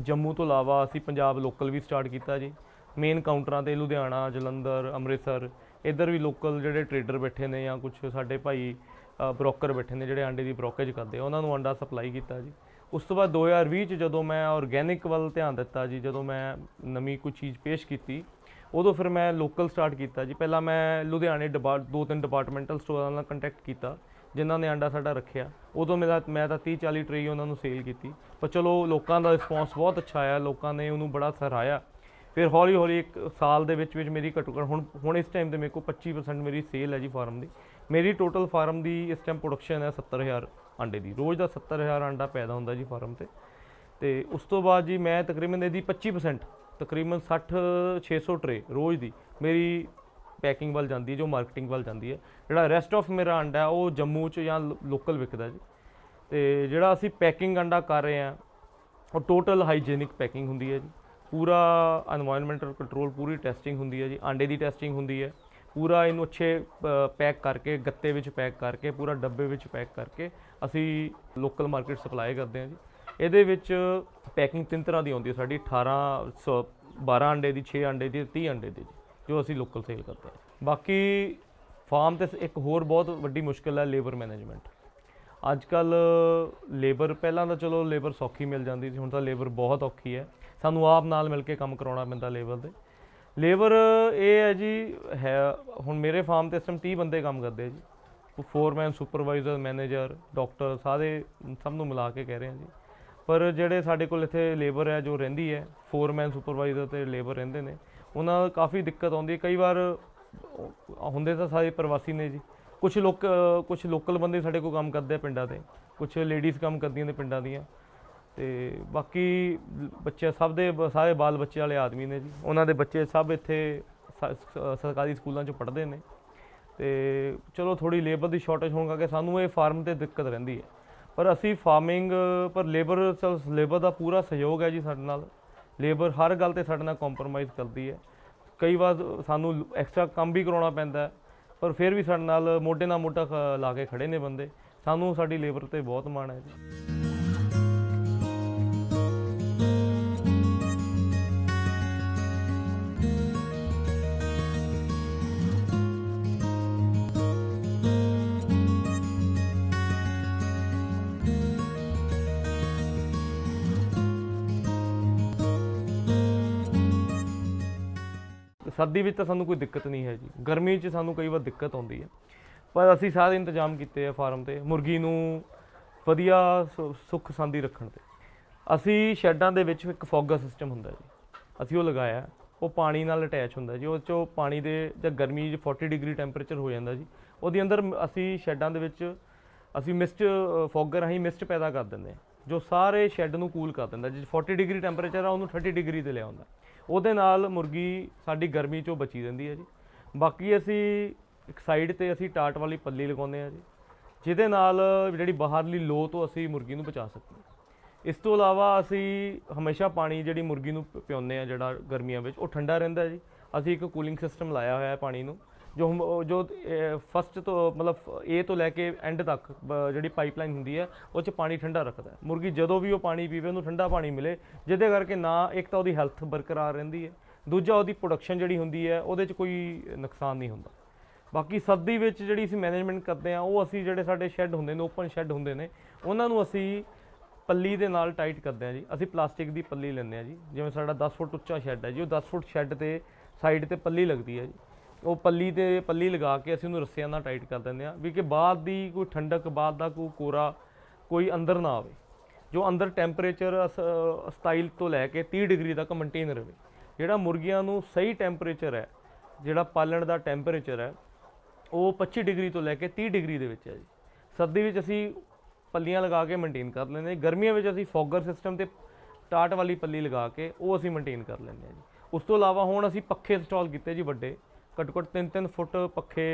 ਜੰਮੂ ਤੋਂ ਇਲਾਵਾ ਅਸੀਂ ਪੰਜਾਬ ਲੋਕਲ ਵੀ ਸਟਾਰਟ ਕੀਤਾ ਜੀ। ਮੇਨ ਕਾਊਂਟਰਾਂ ਤੇ ਲੁਧਿਆਣਾ, ਜਲੰਧਰ, ਅੰਮ੍ਰਿਤਸਰ ਇੱਧਰ ਵੀ ਲੋਕਲ ਜਿਹੜੇ ਟਰੇਡਰ ਬੈਠੇ ਨੇ ਜਾਂ ਕੁਝ ਸਾਡੇ ਭਾਈ ਬ੍ਰੋਕਰ ਬੈਠੇ ਨੇ ਜਿਹੜੇ ਅੰਡੇ ਦੀ ਬ੍ਰੋਕੇਜ ਕਰਦੇ ਉਹਨਾਂ ਨੂੰ ਅੰਡਾ ਸਪਲਾਈ ਕੀਤਾ ਜੀ। ਉਸ ਤੋਂ ਬਾਅਦ 2020 ਚ ਜਦੋਂ ਮੈਂ ਆਰਗੇਨਿਕ ਵੱਲ ਧਿਆਨ ਦਿੱਤਾ ਜੀ, ਜਦੋਂ ਮੈਂ ਨਵੀਂ ਕੋਈ ਚੀਜ਼ ਪੇਸ਼ ਕੀਤੀ, ਉਦੋਂ ਫਿਰ ਮੈਂ ਲੋਕਲ ਸਟਾਰਟ ਕੀਤਾ ਜੀ। ਪਹਿਲਾਂ ਮੈਂ ਲੁਧਿਆਣੇ ਡਿਪਾਰਟ ਦੋ ਤਿੰਨ ਡਿਪਾਰਟਮੈਂਟਲ ਸਟੋਰਾਂ ਨਾਲ ਕੰਟੈਕਟ ਕੀਤਾ, ਜਿਨ੍ਹਾਂ ਨੇ ਆਂਡਾ ਸਾਡਾ ਰੱਖਿਆ। ਉਦੋਂ ਮੇਰਾ, ਮੈਂ ਤਾਂ 30 40 ਟਰੇ ਉਹਨਾਂ ਨੂੰ ਸੇਲ ਕੀਤੀ। ਪਰ ਚਲੋ ਲੋਕਾਂ ਦਾ ਰਿਸਪੌਂਸ ਬਹੁਤ ਅੱਛਾ ਆਇਆ, ਲੋਕਾਂ ਨੇ ਉਹਨੂੰ ਬੜਾ ਸਰਾਇਆ ਫਿਰ ਹੌਲੀ ਹੌਲੀ ਇੱਕ ਸਾਲ ਦੇ ਵਿੱਚ ਵਿੱਚ ਮੇਰੀ ਘੱਟੋ ਘੱਟ ਹੁਣ ਹੁਣ ਇਸ ਟਾਈਮ ਤੇ ਮੇਰੇ ਕੋਲ 25% ਮੇਰੀ ਸੇਲ ਹੈ ਜੀ ਫਾਰਮ ਦੀ। ਮੇਰੀ ਟੋਟਲ ਫਾਰਮ ਦੀ ਇਸ ਟਾਈਮ ਪ੍ਰੋਡਕਸ਼ਨ ਹੈ 70000 ਅੰਡੇ ਦੀ। ਰੋਜ਼ ਦਾ 70000 ਅੰਡਾ ਪੈਦਾ ਹੁੰਦਾ ਜੀ ਫਾਰਮ ਤੇ। ਤੇ ਉਸ ਤੋਂ ਬਾਅਦ ਜੀ ਮੈਂ ਤਕਰੀਬਨ ਇਹਦੀ 25% ਤਕਰੀਬਨ 60 600 ਟਰੇ ਰੋਜ਼ ਦੀ ਮੇਰੀ ਪੈਕਿੰਗ ਵੱਲ ਜਾਂਦੀ ਹੈ, ਜੋ ਮਾਰਕੀਟਿੰਗ ਵੱਲ ਜਾਂਦੀ ਹੈ। ਜਿਹੜਾ ਰੈਸਟ ਆਫ ਮੇਰਾ ਅੰਡਾ ਉਹ ਜੰਮੂ ਚ ਜਾਂ ਲੋਕਲ ਵਿਕਦਾ ਜੀ। ਤੇ ਜਿਹੜਾ ਅਸੀਂ ਪੈਕਿੰਗ ਅੰਡਾ ਕਰ ਰਹੇ ਹਾਂ, ਉਹ ਟੋਟਲ ਹਾਈਜੀਨਿਕ ਪੈਕਿੰਗ ਹੁੰਦੀ ਹੈ ਜੀ। ਪੂਰਾ এনवायरमेंटਲ ਕੰਟਰੋਲ ਪੂਰੀ ਟੈਸਟਿੰਗ ਹੁੰਦੀ ਹੈ ਜੀ, ਆਂਡੇ ਦੀ ਟੈਸਟਿੰਗ ਹੁੰਦੀ ਹੈ। ਪੂਰਾ ਇਹਨੂੰ ਅੱਛੇ ਪੈਕ ਕਰਕੇ, ਗੱਤੇ ਵਿੱਚ ਪੈਕ ਕਰਕੇ, ਪੂਰਾ ਡੱਬੇ ਵਿੱਚ ਪੈਕ ਕਰਕੇ ਅਸੀਂ ਲੋਕਲ ਮਾਰਕੀਟ ਸਪਲਾਈ ਕਰਦੇ ਹਾਂ ਜੀ। ਇਹਦੇ ਵਿੱਚ ਪੈਕਿੰਗ ਤਿੰਨ ਤਰ੍ਹਾਂ ਦੀ ਆਉਂਦੀ ਹੈ ਸਾਡੀ 18 12 ਅੰਡੇ ਦੀ 6 ਅੰਡੇ ਦੀ 30 ਅੰਡੇ ਦੀ ਜੋ ਅਸੀਂ ਲੋਕਲ ਸੇਲ ਕਰਦੇ ਹਾਂ। ਬਾਕੀ ਫਾਰਮ ਤੇ ਇੱਕ ਹੋਰ ਬਹੁਤ ਵੱਡੀ ਮੁਸ਼ਕਲ ਹੈ ਲੇਬਰ ਮੈਨੇਜਮੈਂਟ ਅੱਜ ਕੱਲ ਲੇਬਰ ਪਹਿਲਾਂ ਤਾਂ ਚਲੋ ਲੇਬਰ ਸੌਖੀ ਮਿਲ ਜਾਂਦੀ ਸੀ, ਹੁਣ ਤਾਂ ਲੇਬਰ ਬਹੁਤ ਔਖੀ ਹੈ। ਸਾਨੂੰ ਆਪ ਨਾਲ ਮਿਲ ਕੇ ਕੰਮ ਕਰਾਉਣਾ ਪੈਂਦਾ ਲੇਬਰ ਦੇ। ਲੇਬਰ ਇਹ ਹੈ ਜੀ, ਹੈ, ਹੁਣ ਮੇਰੇ ਫਾਰਮ ਤੇ ਇਸ ਟਾਈਮ 30 ਬੰਦੇ ਕੰਮ ਕਰਦੇ ਜੀ। ਫੋਰਮੈਨ ਸੁਪਰਵਾਈਜ਼ਰ ਮੈਨੇਜਰ ਡਾਕਟਰ ਸਾਰੇ ਸਭ ਨੂੰ ਮਿਲਾ ਕੇ ਕਹਿ ਰਹੇ ਹਾਂ ਜੀ। ਪਰ ਜਿਹੜੇ ਸਾਡੇ ਕੋਲ ਇੱਥੇ ਲੇਬਰ ਹੈ, ਜੋ ਰਹਿੰਦੀ ਹੈ ਫੋਰਮੈਨ ਸੁਪਰਵਾਈਜ਼ਰ ਤੇ ਲੇਬਰ ਰਹਿੰਦੇ ਨੇ, ਉਹਨਾਂ ਨੂੰ ਕਾਫੀ ਦਿੱਕਤ ਆਉਂਦੀ ਹੈ। ਕਈ ਵਾਰ ਹੁੰਦੇ ਤਾਂ ਸਾਰੇ ਪ੍ਰਵਾਸੀ ਨੇ ਜੀ। ਕੁਝ ਲੋਕ ਕੁਝ ਲੋਕਲ ਬੰਦੇ ਸਾਡੇ ਕੋਲ ਕੰਮ ਕਰਦੇ ਆ ਪਿੰਡਾਂ ਤੇ ਕੁਝ ਲੇਡੀਜ਼ ਕੰਮ ਕਰਦੀਆਂ ਨੇ ਪਿੰਡਾਂ ਦੀਆਂ। ਤੇ ਬਾਕੀ ਲ- ਬੱਚੇ ਸਭ ਦੇ ਬ- ਸਾਰੇ ਬਾਲ ਬੱਚੇ ਵਾਲੇ ਆਦਮੀ ਨੇ ਜੀ। ਉਹਨਾਂ ਦੇ ਬੱਚੇ ਸਭ ਇੱਥੇ ਸ- ਸ- ਸਰਕਾਰੀ ਸਕੂਲਾਂ 'ਚ ਪੜ੍ਹਦੇ ਨੇ। ਤੇ ਚਲੋ ਥੋੜੀ ਲੇਬਰ ਦੀ ਸ਼ਾਰਟੇਜ ਹੋਣ ਕਰਕੇ ਸਾਨੂੰ ਇਹ ਫਾਰਮ ਤੇ ਦਿੱਕਤ ਰਹਿੰਦੀ ਹੈ। ਪਰ ਅਸੀਂ ਫਾਰਮਿੰਗ ਪਰ ਲੇਬਰ ਲੇਬਰ ਦਾ ਪੂਰਾ ਸਹਿਯੋਗ ਹੈ ਜੀ ਸਾਡੇ ਨਾਲ। ਲੇਬਰ ਹਰ ਗੱਲ ਤੇ ਸਾਡੇ ਨਾਲ ਕੰਪਰੋਮਾਈਜ਼ ਕਰਦੀ ਹੈ। ਕਈ ਵਾਰ ਸਾਨੂੰ ਐਕਸਟਰਾ ਕੰਮ ਵੀ ਕਰਾਉਣਾ ਪੈਂਦਾ ਹੈ। ਪਰ ਫਿਰ ਵੀ ਸਾਡੇ ਨਾਲ ਮੋਢੇ ਨਾਲ ਮੋਢਾ ਖ- ਲਾ ਕੇ ਖੜੇ ਨੇ ਬੰਦੇ। ਸਾਨੂੰ ਸਾਡੀ ਲੇਬਰ ਤੇ ਬਹੁਤ ਮਾਣ ਹੈ ਜੀ। ਸਰਦੀ ਵਿੱਚ ਤਾਂ ਸਾਨੂੰ ਕੋਈ ਦਿੱਕਤ ਨਹੀਂ ਹੈ ਜੀ। ਗਰਮੀ 'ਚ ਸਾਨੂੰ ਕਈ ਵਾਰ ਦਿੱਕਤ ਆਉਂਦੀ ਹੈ। ਪਰ ਅਸੀਂ ਸਾਰੇ ਇੰਤਜ਼ਾਮ ਕੀਤੇ ਆ ਫਾਰਮ ਤੇ, ਮੁਰਗੀ ਨੂੰ ਵਧੀਆ ਸੁ- ਸੁੱਖ ਸੰਦੀ ਰੱਖਣ ਤੇ। ਅਸੀਂ ਸ਼ੈੱਡਾਂ ਦੇ ਵਿੱਚ ਇੱਕ ਫੋਗਾ ਸਿਸਟਮ ਹੁੰਦਾ ਜੀ। ਅਸੀਂ ਉਹ ਲਗਾਇਆ, ਉਹ ਪਾਣੀ ਨਾਲ ਅਟੈਚ ਹੁੰਦਾ ਜੀ। ਉਹ 'ਚੋਂ ਪਾਣੀ ਦੇ ਜਾਂ ਗਰਮੀ 'ਚ 40 ਡਿਗਰੀ ਟੈਂਪਰੇਚਰ ਹੋ ਜਾਂਦਾ ਜੀ। ਉਹਦੇ ਅੰਦਰ ਅਸੀਂ ਸ਼ੈੱਡਾਂ ਦੇ ਵਿੱਚ, ਅਸੀਂ ਮਿਸਟ ਫੋਗਰ ਰਾਹੀਂ ਮਿਸਟ ਪੈਦਾ ਕਰ ਦਿੰਦੇ ਹਾਂ ਜੋ ਸਾਰੇ ਸ਼ੈੱਡ ਨੂੰ ਕੂਲ ਕਰ ਦਿੰਦਾ। ਜੇ 40 ਡਿਗਰੀ ਟੈਂਪਰੇਚਰ ਆ, ਉਹਨੂੰ 30 ਡਿਗਰੀ ਤੇ ਲਿਆਉਂਦਾ ਉਹਦੇ ਨਾਲ ਮੁਰਗੀ ਸਾਡੀ ਗਰਮੀ ਚੋਂ ਬਚੀ ਰਹਿੰਦੀ ਹੈ ਜੀ। ਬਾਕੀ ਅਸੀਂ ਇੱਕ ਸਾਈਡ ਤੇ ਅਸੀਂ ਟਾਟ ਵਾਲੀ ਪੱਲੀ ਲਗਾਉਂਦੇ ਆ ਜੀ, ਜਿਹਦੇ ਨਾਲ ਜਿਹੜੀ ਬਾਹਰਲੀ ਲੋ ਤੋਂ ਅਸੀਂ ਮੁਰਗੀ ਨੂੰ ਬਚਾ ਸਕਦੇ ਹਾਂ ਇਸ ਤੋਂ ਇਲਾਵਾ ਅਸੀਂ ਹਮੇਸ਼ਾ ਪਾਣੀ ਜਿਹੜੀ ਮੁਰਗੀ ਨੂੰ ਪ- ਪਿਆਉਂਦੇ ਆ ਜਿਹੜਾ ਗਰਮੀਆਂ ਵਿੱਚ, ਉਹ ਠੰਡਾ ਰਹਿੰਦਾ ਜੀ। ਅਸੀਂ ਇੱਕ ਕੂਲਿੰਗ ਸਿਸਟਮ ਲਾਇਆ ਹੋਇਆ ਹੈ ਪਾਣੀ ਨੂੰ। ਜੋ ਹਮ- ਉਹ ਜੋ ਫਸਟ ਤੋਂ, ਮਤਲਬ ਏ ਤੋਂ ਲੈ ਕੇ ਐਂਡ ਤੱਕ, ਬ- ਜਿਹੜੀ ਪਾਈਪਲਾਈਨ ਹੁੰਦੀ ਹੈ, ਉਹ 'ਚ ਪਾਣੀ ਠੰਡਾ ਰੱਖਦਾ ਹੈ। ਮੁਰਗੀ ਜਦੋਂ ਵੀ ਉਹ ਪਾਣੀ ਪੀਵੇ, ਉਹਨੂੰ ਠੰਡਾ ਪਾਣੀ ਮਿਲੇ, ਜਿਹਦੇ ਕਰਕੇ ਨਾ ਇੱਕ ਤਾਂ ਉਹਦੀ ਹੈਲਥ ਬਰਕਰਾਰ ਰਹਿੰਦੀ ਹੈ, ਦੂਜਾ ਉਹਦੀ ਪ੍ਰੋਡਕਸ਼ਨ ਜਿਹੜੀ ਹੁੰਦੀ ਹੈ, ਉਹਦੇ 'ਚ ਕੋਈ ਨੁਕਸਾਨ ਨਹੀਂ ਹੁੰਦਾ। ਬਾਕੀ ਸਰਦੀ ਵਿੱਚ ਜਿਹੜੀ ਅਸੀਂ ਮੈਨੇਜਮੈਂਟ ਕਰਦੇ ਆ ਉਹ ਅਸੀਂ ਜਿਹੜੇ ਸਾਡੇ ਸ਼ੈੱਡ ਹੁੰਦੇ ਨੇ ਓਪਨ ਸ਼ੈੱਡ ਹੁੰਦੇ ਨੇ, ਉਹਨਾਂ ਨੂੰ ਅਸੀਂ ਪੱਲੀ ਦੇ ਨਾਲ ਟਾਈਟ ਕਰਦੇ ਆ ਜੀ। ਅਸੀਂ ਪਲਾਸਟਿਕ ਦੀ ਪੱਲੀ ਲੈਂਦੇ ਆ ਜੀ। ਜਿਵੇਂ ਸਾਡਾ 10 ਫੁੱਟ ਉੱਚਾ ਸ਼ੈੱਡ ਹੈ ਜੀ, ਉਹ 10 ਫੁੱਟ ਸ਼ੈੱਡ ਤੇ ਸਾਈਡ ਤੇ ਪੱਲੀ ਲੱਗਦੀ ਹੈ ਜੀ। ਉਹ ਪੱਲੀ ਤੇ ਪੱਲੀ ਲਗਾ ਕੇ ਅਸੀਂ ਉਹਨੂੰ ਰੱਸਿਆਂ ਨਾਲ ਟਾਈਟ ਕਰ ਦਿੰਦੇ ਆ ਵੀ ਕਿ ਬਾਅਦ ਦੀ ਕੋਈ ਠੰਡਕ, ਬਾਅਦ ਦਾ ਕੋਈ ਕੋਰਾ ਕੋਈ ਅੰਦਰ ਨਾ ਆਵੇ। ਜੋ ਅੰਦਰ ਟੈਂਪਰੇਚਰ 27 ਤੋਂ ਲੈ ਕੇ 30 ਡਿਗਰੀ ਤੱਕ ਮੇਨਟੇਨ ਰਹੇ। ਜਿਹੜਾ ਮੁਰਗੀਆਂ ਨੂੰ ਸਹੀ ਟੈਂਪਰੇਚਰ ਹੈ, ਜਿਹੜਾ ਪਾਲਣ ਦਾ ਟੈਂਪਰੇਚਰ ਹੈ, ਉਹ 25 ਡਿਗਰੀ ਤੋਂ ਲੈ ਕੇ 30 ਡਿਗਰੀ ਦੇ ਵਿੱਚ ਹੈ ਜੀ। ਸਰਦੀ ਵਿੱਚ ਅਸੀਂ ਪੱਲੀਆਂ ਲਗਾ ਕੇ ਮੇਨਟੇਨ ਕਰ ਲੈਂਦੇ ਹਾਂ ਗਰਮੀਆਂ ਵਿੱਚ ਅਸੀਂ ਫੋਗਰ ਸਿਸਟਮ ਤੇ ਟਾਟ ਵਾਲੀ ਪੱਲੀ ਲਗਾ ਕੇ ਉਹ ਅਸੀਂ ਮੇਨਟੇਨ ਕਰ ਲੈਂਦੇ ਹਾਂ ਜੀ। ਉਸ ਤੋਂ ਇਲਾਵਾ ਹੁਣ ਅਸੀਂ ਪੱਖੇ ਇੰਸਟਾਲ ਕੀਤੇ ਜੀ ਵੱਡੇ। ਘੱਟੋ ਘੱਟ 3-3 ਫੁੱਟ ਪੱਖੇ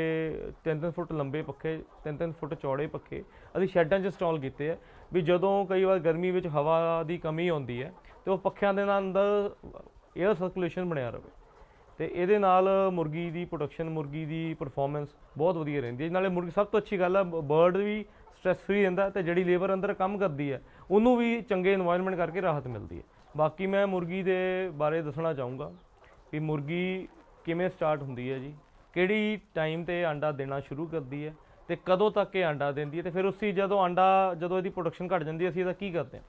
3-3 ਫੁੱਟ ਲੰਬੇ ਪੱਖੇ 3-3 ਫੁੱਟ ਚੌੜੇ ਪੱਖੇ। ਅਸੀਂ ਸ਼ੈੱਡਾਂ 'ਚ ਇੰਸਟਾਲ ਕੀਤੇ ਆ ਵੀ ਜਦੋਂ ਕਈ ਵਾਰ ਗਰਮੀ ਵਿੱਚ ਹਵਾ ਦੀ ਕਮੀ ਆਉਂਦੀ ਹੈ ਤੇ ਉਹ ਪੱਖਿਆਂ ਦੇ ਨਾਲ ਅੰਦਰ 에ਅਰ ਸਰਕੂਲੇਸ਼ਨ ਬਣਿਆ ਰਹੇ ਤੇ ਇਹਦੇ ਨਾਲ ਮੁਰਗੀ ਦੀ ਪ੍ਰੋਡਕਸ਼ਨ ਮੁਰਗੀ ਦੀ ਪਰਫਾਰਮੈਂਸ ਬਹੁਤ ਵਧੀਆ ਰਹਿੰਦੀ ਹੈ। ਨਾਲੇ ਮੁਰਗੀ ਸਭ ਤੋਂ ਅੱਛੀ ਗੱਲ ਹੈ ਬਰਡ ਵੀ ਸਟ੍ਰੈਸ ਫਰੀ ਰਹਿੰਦਾ ਤੇ ਜਿਹੜੀ ਲੇਬਰ ਅੰਦਰ ਕੰਮ ਕਰਦੀ ਹੈ, ਉਹਨੂੰ ਵੀ ਚੰਗੇ এনवायरमेंट ਕਰਕੇ ਰਾਹਤ ਮਿਲਦੀ ਹੈ। ਬਾਕੀ ਮੈਂ ਮੁਰਗੀ ਦੇ ਬਾਰੇ ਦੱਸਣਾ ਚਾਹੂੰਗਾ ਕਿ ਮੁਰਗੀ ਕਿਵੇਂ ਸਟਾਰਟ ਹੁੰਦੀ ਹੈ ਜੀ? ਕਿਹੜੀ ਟਾਈਮ ਤੇ ਆਂਡਾ ਦੇਣਾ ਸ਼ੁਰੂ ਕਰਦੀ ਹੈ ਤੇ ਕਦੋਂ ਤੱਕ ਇਹ ਆਂਡਾ ਦਿੰਦੀ ਹੈ ਤੇ ਫਿਰ ਉਸੇ ਜਦੋਂ ਆਂਡਾ ਜਦੋਂ ਇਹਦੀ ਪ੍ਰੋਡਕਸ਼ਨ ਘਟ ਜਾਂਦੀ ਹੈ, ਅਸੀਂ ਇਹਦਾ ਕੀ ਕਰਦੇ ਹਾਂ?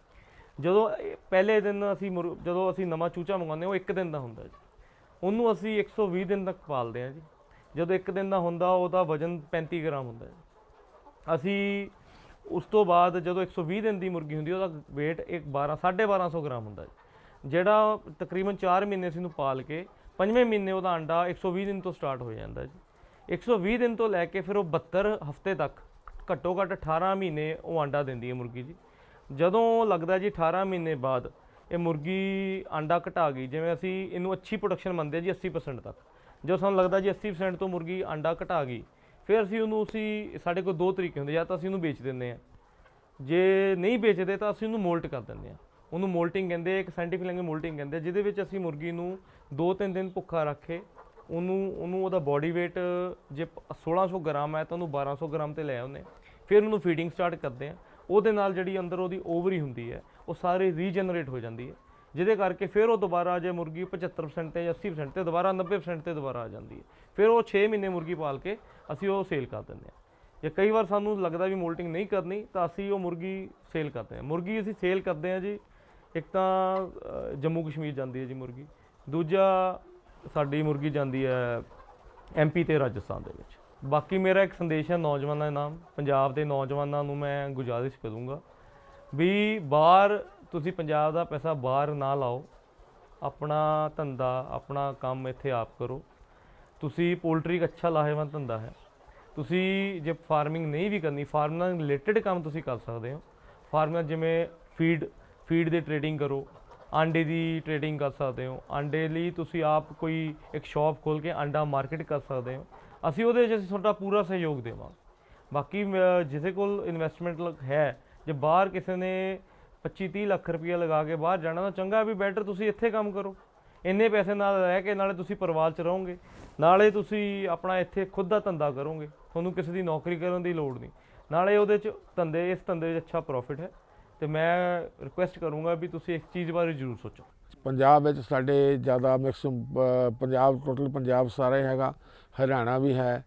ਜਦੋਂ ਇਹ ਪਹਿਲੇ ਦਿਨ ਅਸੀਂ ਮੁਰ- ਜਦੋਂ ਅਸੀਂ ਨਵਾਂ ਚੂਚਾ ਮੰਗਾਉਂਦੇ ਹਾਂ, ਉਹ ਇੱਕ ਦਿਨ ਦਾ ਹੁੰਦਾ ਜੀ। ਉਹਨੂੰ ਅਸੀਂ 120 ਦਿਨ ਤੱਕ ਪਾਲਦੇ ਹਾਂ ਜੀ। ਜਦੋਂ ਇੱਕ ਦਿਨ ਦਾ ਹੁੰਦਾ, ਉਹਦਾ ਵਜ਼ਨ 35 ਗ੍ਰਾਮ ਹੁੰਦਾ ਹੈ ਅਸੀਂ ਉਸ ਤੋਂ ਬਾਅਦ ਜਦੋਂ 120 ਦਿਨ ਦੀ ਮੁਰਗੀ ਹੁੰਦੀ ਹੈ, ਉਹਦਾ weight ਇੱਕ 12 1250 ਗ੍ਰਾਮ ਹੁੰਦਾ ਜੀ। ਜਿਹੜਾ ਤਕਰੀਬਨ 4 ਮਹੀਨੇ ਅਸੀਂ ਨੂੰ ਪਾਲ ਕੇ ਪੰਜਵੇਂ ਮਹੀਨੇ ਉਹਦਾ ਅੰਡਾ 120 ਦਿਨ ਤੋਂ ਸਟਾਰਟ ਹੋ ਜਾਂਦਾ ਜੀ। 120 ਦਿਨ ਤੋਂ ਲੈ ਕੇ ਫਿਰ ਉਹ 72 ਹਫ਼ਤੇ ਤੱਕ ਘੱਟੋ ਘੱਟ 18 ਮਹੀਨੇ ਉਹ ਅੰਡਾ ਦਿੰਦੀ ਹੈ ਮੁਰਗੀ ਜੀ। ਜਦੋਂ ਲੱਗਦਾ ਜੀ 18 ਮਹੀਨੇ ਬਾਅਦ ਇਹ ਮੁਰਗੀ ਅੰਡਾ ਘਟਾ ਗਈ, ਜਿਵੇਂ ਅਸੀਂ ਇਹਨੂੰ ਅੱਛੀ ਪ੍ਰੋਡਕਸ਼ਨ ਮੰਨਦੇ ਹਾਂ ਜੀ 80% ਤੱਕ। ਜਦੋਂ ਸਾਨੂੰ ਲੱਗਦਾ ਜੀ 80% ਤੋਂ ਮੁਰਗੀ ਅੰਡਾ ਘਟਾ ਗਈ, ਫਿਰ ਅਸੀਂ ਉਹਨੂੰ ਅਸੀਂ ਸਾਡੇ ਕੋਲ ਦੋ ਤਰੀਕੇ ਹੁੰਦੇ ਜਾਂ ਤਾਂ ਅਸੀਂ ਉਹਨੂੰ ਵੇਚ ਦਿੰਦੇ ਹਾਂ। ਜੇ ਨਹੀਂ ਵੇਚਦੇ ਤਾਂ ਅਸੀਂ ਉਹਨੂੰ ਮੋਲਟ ਕਰ ਦਿੰਦੇ ਆ ਉਹਨੂੰ ਮੋਲਟਿੰਗ ਕਹਿੰਦੇ ਇੱਕ ਸਾਇੰਟੀਫਿਕ ਲੈਂਗੁਏਜ ਮੋਲਟਿੰਗ ਕਹਿੰਦੇ ਆ, ਜਿਹਦੇ ਵਿੱਚ ਅਸੀਂ ਮੁਰਗੀ ਨੂੰ 2-3 ਦਿਨ ਭੁੱਖਾ ਰੱਖ ਕੇ ਉਹਨੂੰ ਉਹਨੂੰ ਉਹਦਾ ਬਾਡੀ weight ਜੇ ਪ- 1600 ਗ੍ਰਾਮ ਹੈ ਤਾਂ ਉਹਨੂੰ 1200 ਗ੍ਰਾਮ ਤੇ ਲੈ ਆਉਂਦੇ ਹਾਂ। ਫਿਰ ਉਹਨੂੰ ਫੀਡਿੰਗ ਸਟਾਰਟ ਕਰਦੇ ਆ ਉਹਦੇ ਨਾਲ ਜਿਹੜੀ ਅੰਦਰ ਉਹਦੀ ਓਵਰੀ ਹੁੰਦੀ ਹੈ, ਉਹ ਸਾਰੀ ਰੀਜਨਰੇਟ ਹੋ ਜਾਂਦੀ ਹੈ। ਜਿਹਦੇ ਕਰਕੇ ਫਿਰ ਉਹ ਦੁਬਾਰਾ ਜੇ ਮੁਰਗੀ 75% ਤੇ ਜਾਂ 80% ਤੇ ਦੁਬਾਰਾ 90% ਤੇ ਦੁਬਾਰਾ ਆ ਜਾਂਦੀ ਹੈ। ਫਿਰ ਉਹ 6 ਮਹੀਨੇ ਮੁਰਗੀ ਪਾਲ ਕੇ ਅਸੀਂ ਉਹ ਸੇਲ ਕਰ ਦਿੰਦੇ ਹਾਂ। ਜੇ ਕਈ ਵਾਰ ਸਾਨੂੰ ਲੱਗਦਾ ਵੀ ਮੋਲਟਿੰਗ ਨਹੀਂ ਕਰਨੀ, ਤਾਂ ਅਸੀਂ ਉਹ ਮੁਰਗੀ ਸੇਲ ਕਰਦੇ ਹਾਂ। ਮੁਰਗੀ ਅਸੀਂ ਸੇਲ ਕਰਦੇ ਹਾਂ ਜੀ ਇੱਕ ਤਾਂ ਜੰਮੂ ਕਸ਼ਮੀਰ ਜਾਂਦੀ ਹੈ ਜੀ ਮੁਰਗੀ। ਦੂਜਾ ਸਾਡੀ ਮੁਰਗੀ ਜਾਂਦੀ ਹੈ ਐਮਪੀ ਤੇ ਰਾਜਸਥਾਨ ਦੇ ਵਿੱਚ। ਬਾਕੀ ਮੇਰਾ ਇੱਕ ਸੰਦੇਸ਼ ਹੈ ਨੌਜਵਾਨਾਂ ਦੇ ਨਾਮ। ਪੰਜਾਬ ਦੇ ਨੌਜਵਾਨਾਂ ਨੂੰ ਮੈਂ ਗੁਜ਼ਾਰਿਸ਼ ਕਰੂੰਗਾ ਵੀ ਬਾਹਰ ਤੁਸੀਂ ਪੰਜਾਬ ਦਾ ਪੈਸਾ ਬਾਹਰ ਨਾ ਲਾਓ। ਆਪਣਾ ਧੰਦਾ, ਆਪਣਾ ਕੰਮ ਇੱਥੇ ਆਪ ਕਰੋ। ਤੁਸੀਂ ਪੋਲਟਰੀ ਇੱਕ ਅੱਛਾ ਲਾਹੇਵੰਦ ਧੰਦਾ ਹੈ। ਤੁਸੀਂ ਜੇ ਫਾਰਮਿੰਗ ਨਹੀਂ ਵੀ ਕਰਨੀ ਫਾਰਮ ਨਾਲ ਰਿਲੇਟਡ ਕੰਮ ਤੁਸੀਂ ਕਰ ਸਕਦੇ ਹੋ। ਫਾਰਮ ਨਾਲ ਜਿਵੇਂ ਫੀਡ ਫੀਡ ਦੀ ਟ੍ਰੇਡਿੰਗ ਕਰੋ, ਆਂਡੇ ਦੀ ਟ੍ਰੇਡਿੰਗ ਕਰ ਸਕਦੇ ਹੋ। ਆਂਡੇ ਲਈ ਤੁਸੀਂ ਆਪ ਕੋਈ ਇੱਕ ਸ਼ਾਪ ਖੋਲ ਕੇ ਆਂਡਾ ਮਾਰਕੀਟ ਕਰ ਸਕਦੇ ਹੋ। ਅਸੀਂ ਉਹਦੇ ਵਿੱਚ ਅਸੀਂ ਤੁਹਾਡਾ ਪੂਰਾ ਸਹਿਯੋਗ ਦੇਵਾਂਗੇ। ਬਾਕੀ ਜਿਹਦੇ ਕੋਲ ਇਨਵੈਸਟਮੈਂਟ ਹੈ, ਜੇ ਬਾਹਰ ਕਿਸੇ ਨੇ 25 30 ਲੱਖ ਰੁਪਇਆ ਲਗਾ ਕੇ ਬਾਹਰ ਜਾਣਾ, ਤਾਂ ਚੰਗਾ ਵੀ ਬੈਟਰ ਤੁਸੀਂ ਇੱਥੇ ਕੰਮ ਕਰੋ। ਇੰਨੇ ਪੈਸੇ ਨਾਲ ਰਹਿ ਕੇ ਨਾਲੇ ਤੁਸੀਂ ਪਰਿਵਾਰ 'ਚ ਰਹੋਗੇ। ਨਾਲੇ ਤੁਸੀਂ ਆਪਣਾ ਇੱਥੇ ਖੁਦ ਦਾ ਧੰਦਾ ਕਰੋਗੇ। ਤੁਹਾਨੂੰ ਕਿਸੇ ਦੀ ਨੌਕਰੀ ਕਰਨ ਦੀ ਲੋੜ ਨਹੀਂ। ਨਾਲੇ ਉਹਦੇ 'ਚ ਧੰਦੇ, ਇਸ ਧੰਦੇ 'ਚ ਅੱਛਾ ਪ੍ਰੋਫਿਟ ਹੈ। ਤੇ ਮੈਂ ਰਿਕੁਐਸਟ ਕਰੂੰਗਾ ਵੀ ਤੁਸੀਂ ਇਸ ਚੀਜ਼ ਬਾਰੇ ਜ਼ਰੂਰ ਸੋਚੋ। ਪੰਜਾਬ ਵਿੱਚ ਸਾਡੇ ਜ਼ਿਆਦਾ ਮੈਕਸਿਮ ਪੰਜਾਬ ਟੋਟਲ ਪੰਜਾਬ ਸਾਰਾ ਹੀ ਹੈਗਾ, ਹਰਿਆਣਾ ਵੀ ਹੈ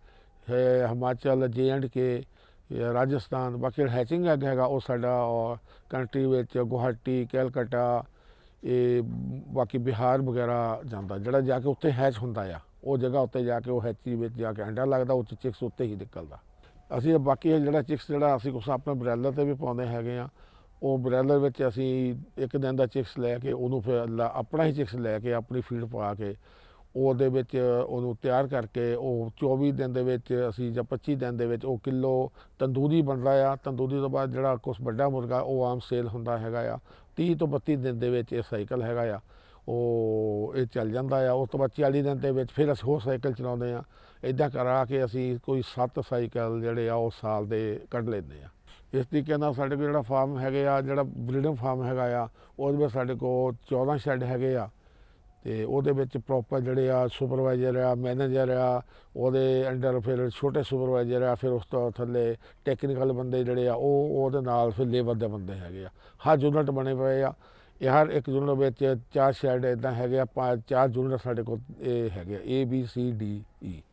ਹਿਮਾਚਲ ਜੇ ਐਂਡ ਕੇ ਰਾਜਸਥਾਨ, ਬਾਕੀ ਹੈਚਿੰਗ ਐਗ ਹੈਗਾ ਉਹ ਸਾਡਾ ਕੰਟਰੀ ਵਿੱਚ ਗੁਹਾਟੀ, ਕੈਲਕਟਾ, ਇਹ, ਬਾਕੀ ਬਿਹਾਰ ਵਗੈਰਾ ਜਾਂਦਾ, ਜਿਹੜਾ ਜਾ ਕੇ ਉੱਥੇ ਹੈਚ ਹੁੰਦਾ ਆ, ਉਹ ਜਗ੍ਹਾ ਉੱਤੇ ਜਾ ਕੇ ਉਹ ਹੈਚੀ ਵਿੱਚ ਜਾ ਕੇ ਅੰਡਾ ਲੱਗਦਾ, ਉਹ 'ਚ ਚਿਕਸ ਉੱਤੇ ਹੀ ਨਿਕਲਦਾ। ਅਸੀਂ ਬਾਕੀ ਜਿਹੜਾ ਚਿਕਸ ਜਿਹੜਾ ਅਸੀਂ ਕੁਛ ਆਪਣੇ ਬਰੈਲਾ ਤੇ ਵੀ ਪਾਉਂਦੇ ਹੈਗੇ ਆ ਉਹ ਬ੍ਰੈਲਰ ਵਿੱਚ ਅਸੀਂ ਇੱਕ ਦਿਨ ਦਾ ਚਿਕਸ ਲੈ ਕੇ ਉਹਨੂੰ ਫਿਰ ਲਾ- ਆਪਣਾ ਹੀ ਚਿਕਸ ਲੈ ਕੇ ਆਪਣੀ ਫੀਡ ਪਾ ਕੇ ਉਹਦੇ ਵਿੱਚ ਉਹਨੂੰ ਤਿਆਰ ਕਰਕੇ ਉਹ 24 ਦਿਨ ਦੇ ਵਿੱਚ ਅਸੀਂ ਜਾਂ 25 ਦਿਨ ਦੇ ਵਿੱਚ ਉਹ ਕਿਲੋ ਤੰਦੂਰੀ ਬਣਦਾ ਆ। ਤੰਦੂਰੀ ਤੋਂ ਬਾਅਦ ਜਿਹੜਾ ਕੁਛ ਵੱਡਾ ਮੁਰਗਾ ਉਹ ਆਮ ਸੇਲ ਹੁੰਦਾ ਹੈਗਾ ਆ। 30 ਤੋਂ 32 ਦਿਨ ਦੇ ਵਿੱਚ ਇਹ ਸਾਈਕਲ ਹੈਗਾ ਆ। ਉਹ ਇਹ ਚੱਲ ਜਾਂਦਾ ਆ। ਉਸ ਤੋਂ ਬਾਅਦ 40 ਦਿਨ ਦੇ ਵਿੱਚ ਫਿਰ ਅਸੀਂ ਹੋਰ ਸਾਈਕਲ ਚਲਾਉਂਦੇ ਆ। ਇਦਾਂ ਕਰਾ ਕੇ ਅਸੀਂ ਕੋਈ 7 ਸਾਈਕਲ ਜਿਹੜੇ ਆ ਉਹ ਸਾਲ ਦੇ ਕੱਢ ਲੈਂਦੇ ਆ। ਇਸ ਤਰੀਕੇ ਨਾਲ ਸਾਡੇ ਕੋਲ ਜਿਹੜਾ ਫਾਰਮ ਹੈਗੇ ਆ, ਜਿਹੜਾ ਬਰੀਡਿੰਗ ਫਾਰਮ ਹੈਗਾ ਆ, ਉਹਦੇ ਵਿੱਚ ਸਾਡੇ ਕੋਲ 14 ਸ਼ੈੱਡ ਹੈਗੇ ਆ। ਤੇ ਉਹਦੇ ਵਿੱਚ ਪ੍ਰੋਪਰ ਜਿਹੜੇ ਆ ਸੁਪਰਵਾਈਜ਼ਰ ਆ ਮੈਨੇਜਰ ਆ, ਉਹਦੇ ਅੰਡਰ ਫਿਰ ਛੋਟੇ ਸੁਪਰਵਾਈਜ਼ਰ ਆ, ਫਿਰ ਉਸ ਤੋਂ ਥੱਲੇ ਟੈਕਨੀਕਲ ਬੰਦੇ ਜਿਹੜੇ ਆ, ਉਹ ਉਹਦੇ ਨਾਲ ਫਿਰ ਲੇਬਰ ਦੇ ਬੰਦੇ ਹੈਗੇ ਆ। ਹਰ ਯੂਨਿਟ ਬਣੇ ਪਏ ਆ। ਇਹ ਹਰ ਇੱਕ ਯੂਨਿਟ ਵਿੱਚ ਚਾਰ ਸ਼ੈੱਡ ਇਦਾਂ ਹੈਗੇ ਆ ਪੰਜ ਚਾਰ ਯੂਨਿਟ ਸਾਡੇ ਕੋਲ ਇਹ ਹੈਗੇ ਆ, A, B, C, D E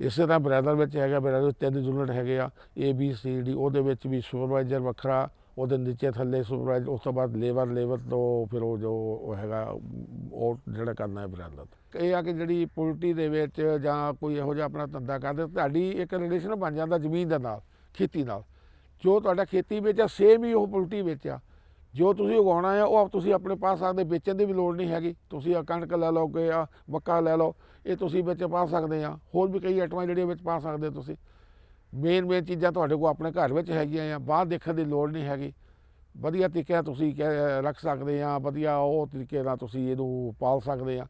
ਇਸੇ ਤਰ੍ਹਾਂ ਬ੍ਰਦਰ ਵਿੱਚ ਹੈਗਾ, ਬ੍ਰਦਰ ਤਿੰਨ ਯੂਨਿਟ ਹੈਗੇ ਆ ਏ ਬੀ ਸੀ ਡੀ ਉਹਦੇ ਵਿੱਚ ਵੀ ਸੁਪਰਵਾਈਜ਼ਰ ਵੱਖਰਾ, ਉਹਦੇ ਨੀਚੇ ਥੱਲੇ ਸੁਪਰਵਾਈਜ਼ਰ ਉਸ ਤੋਂ ਬਾਅਦ ਲੇਬਰ ਲੇਬਰ ਤੋਂ ਫਿਰ ਉਹ ਜੋ ਉਹ ਹੈਗਾ, ਉਹ ਜਿਹੜਾ ਕਰਨਾ ਹੈ ਬ੍ਰਦਰ। ਇਹ ਆ ਕਿ ਜਿਹੜੀ ਪੁਲਟੀ ਦੇ ਵਿੱਚ ਜਾਂ ਕੋਈ ਇਹੋ ਜਿਹਾ ਆਪਣਾ ਧੰਦਾ ਕਰਦੇ, ਤੁਹਾਡੀ ਇੱਕ ਰਿਲੇਸ਼ਨ ਬਣ ਜਾਂਦਾ ਜ਼ਮੀਨ ਦੇ ਨਾਲ, ਖੇਤੀ ਨਾਲ। ਜੋ ਤੁਹਾਡਾ ਖੇਤੀ ਵਿੱਚ ਆ ਸੇਮ ਹੀ ਉਹ ਪੁਲਟੀ ਵਿੱਚ ਆ। ਜੋ ਤੁਸੀਂ ਉਗਾਉਣਾ ਆ, ਉਹ ਤੁਸੀਂ ਆਪਣੇ ਪਾ ਸਕਦੇ, ਵੇਚਣ ਦੀ ਵੀ ਲੋੜ ਨਹੀਂ ਹੈਗੀ। ਤੁਸੀਂ ਆ ਕਣਕ ਲੈ ਲਓ ਕਿ ਆ ਮੱਕਾ ਲੈ ਲਓ, ਇਹ ਤੁਸੀਂ ਵਿੱਚ ਪਾ ਸਕਦੇ ਆ। ਹੋਰ ਵੀ ਕਈ ਆਈਟਮਾਂ ਜਿਹੜੀਆਂ ਵਿੱਚ ਪਾ ਸਕਦੇ ਹੋ ਤੁਸੀਂ। ਮੇਨ ਮੇਨ ਚੀਜ਼ਾਂ ਤੁਹਾਡੇ ਕੋਲ ਆਪਣੇ ਘਰ ਵਿੱਚ ਹੈਗੀਆਂ ਆ। ਬਾਹਰ ਦੇਖਣ ਦੀ ਲੋੜ ਨਹੀਂ ਹੈਗੀ। ਵਧੀਆ ਤਰੀਕੇ ਨਾਲ ਤੁਸੀਂ ਕਹਿ- ਰੱਖ ਸਕਦੇ ਆ। ਵਧੀਆ ਉਹ ਤਰੀਕੇ ਨਾਲ ਤੁਸੀਂ ਇਹਨੂੰ ਪਾਲ ਸਕਦੇ ਆ।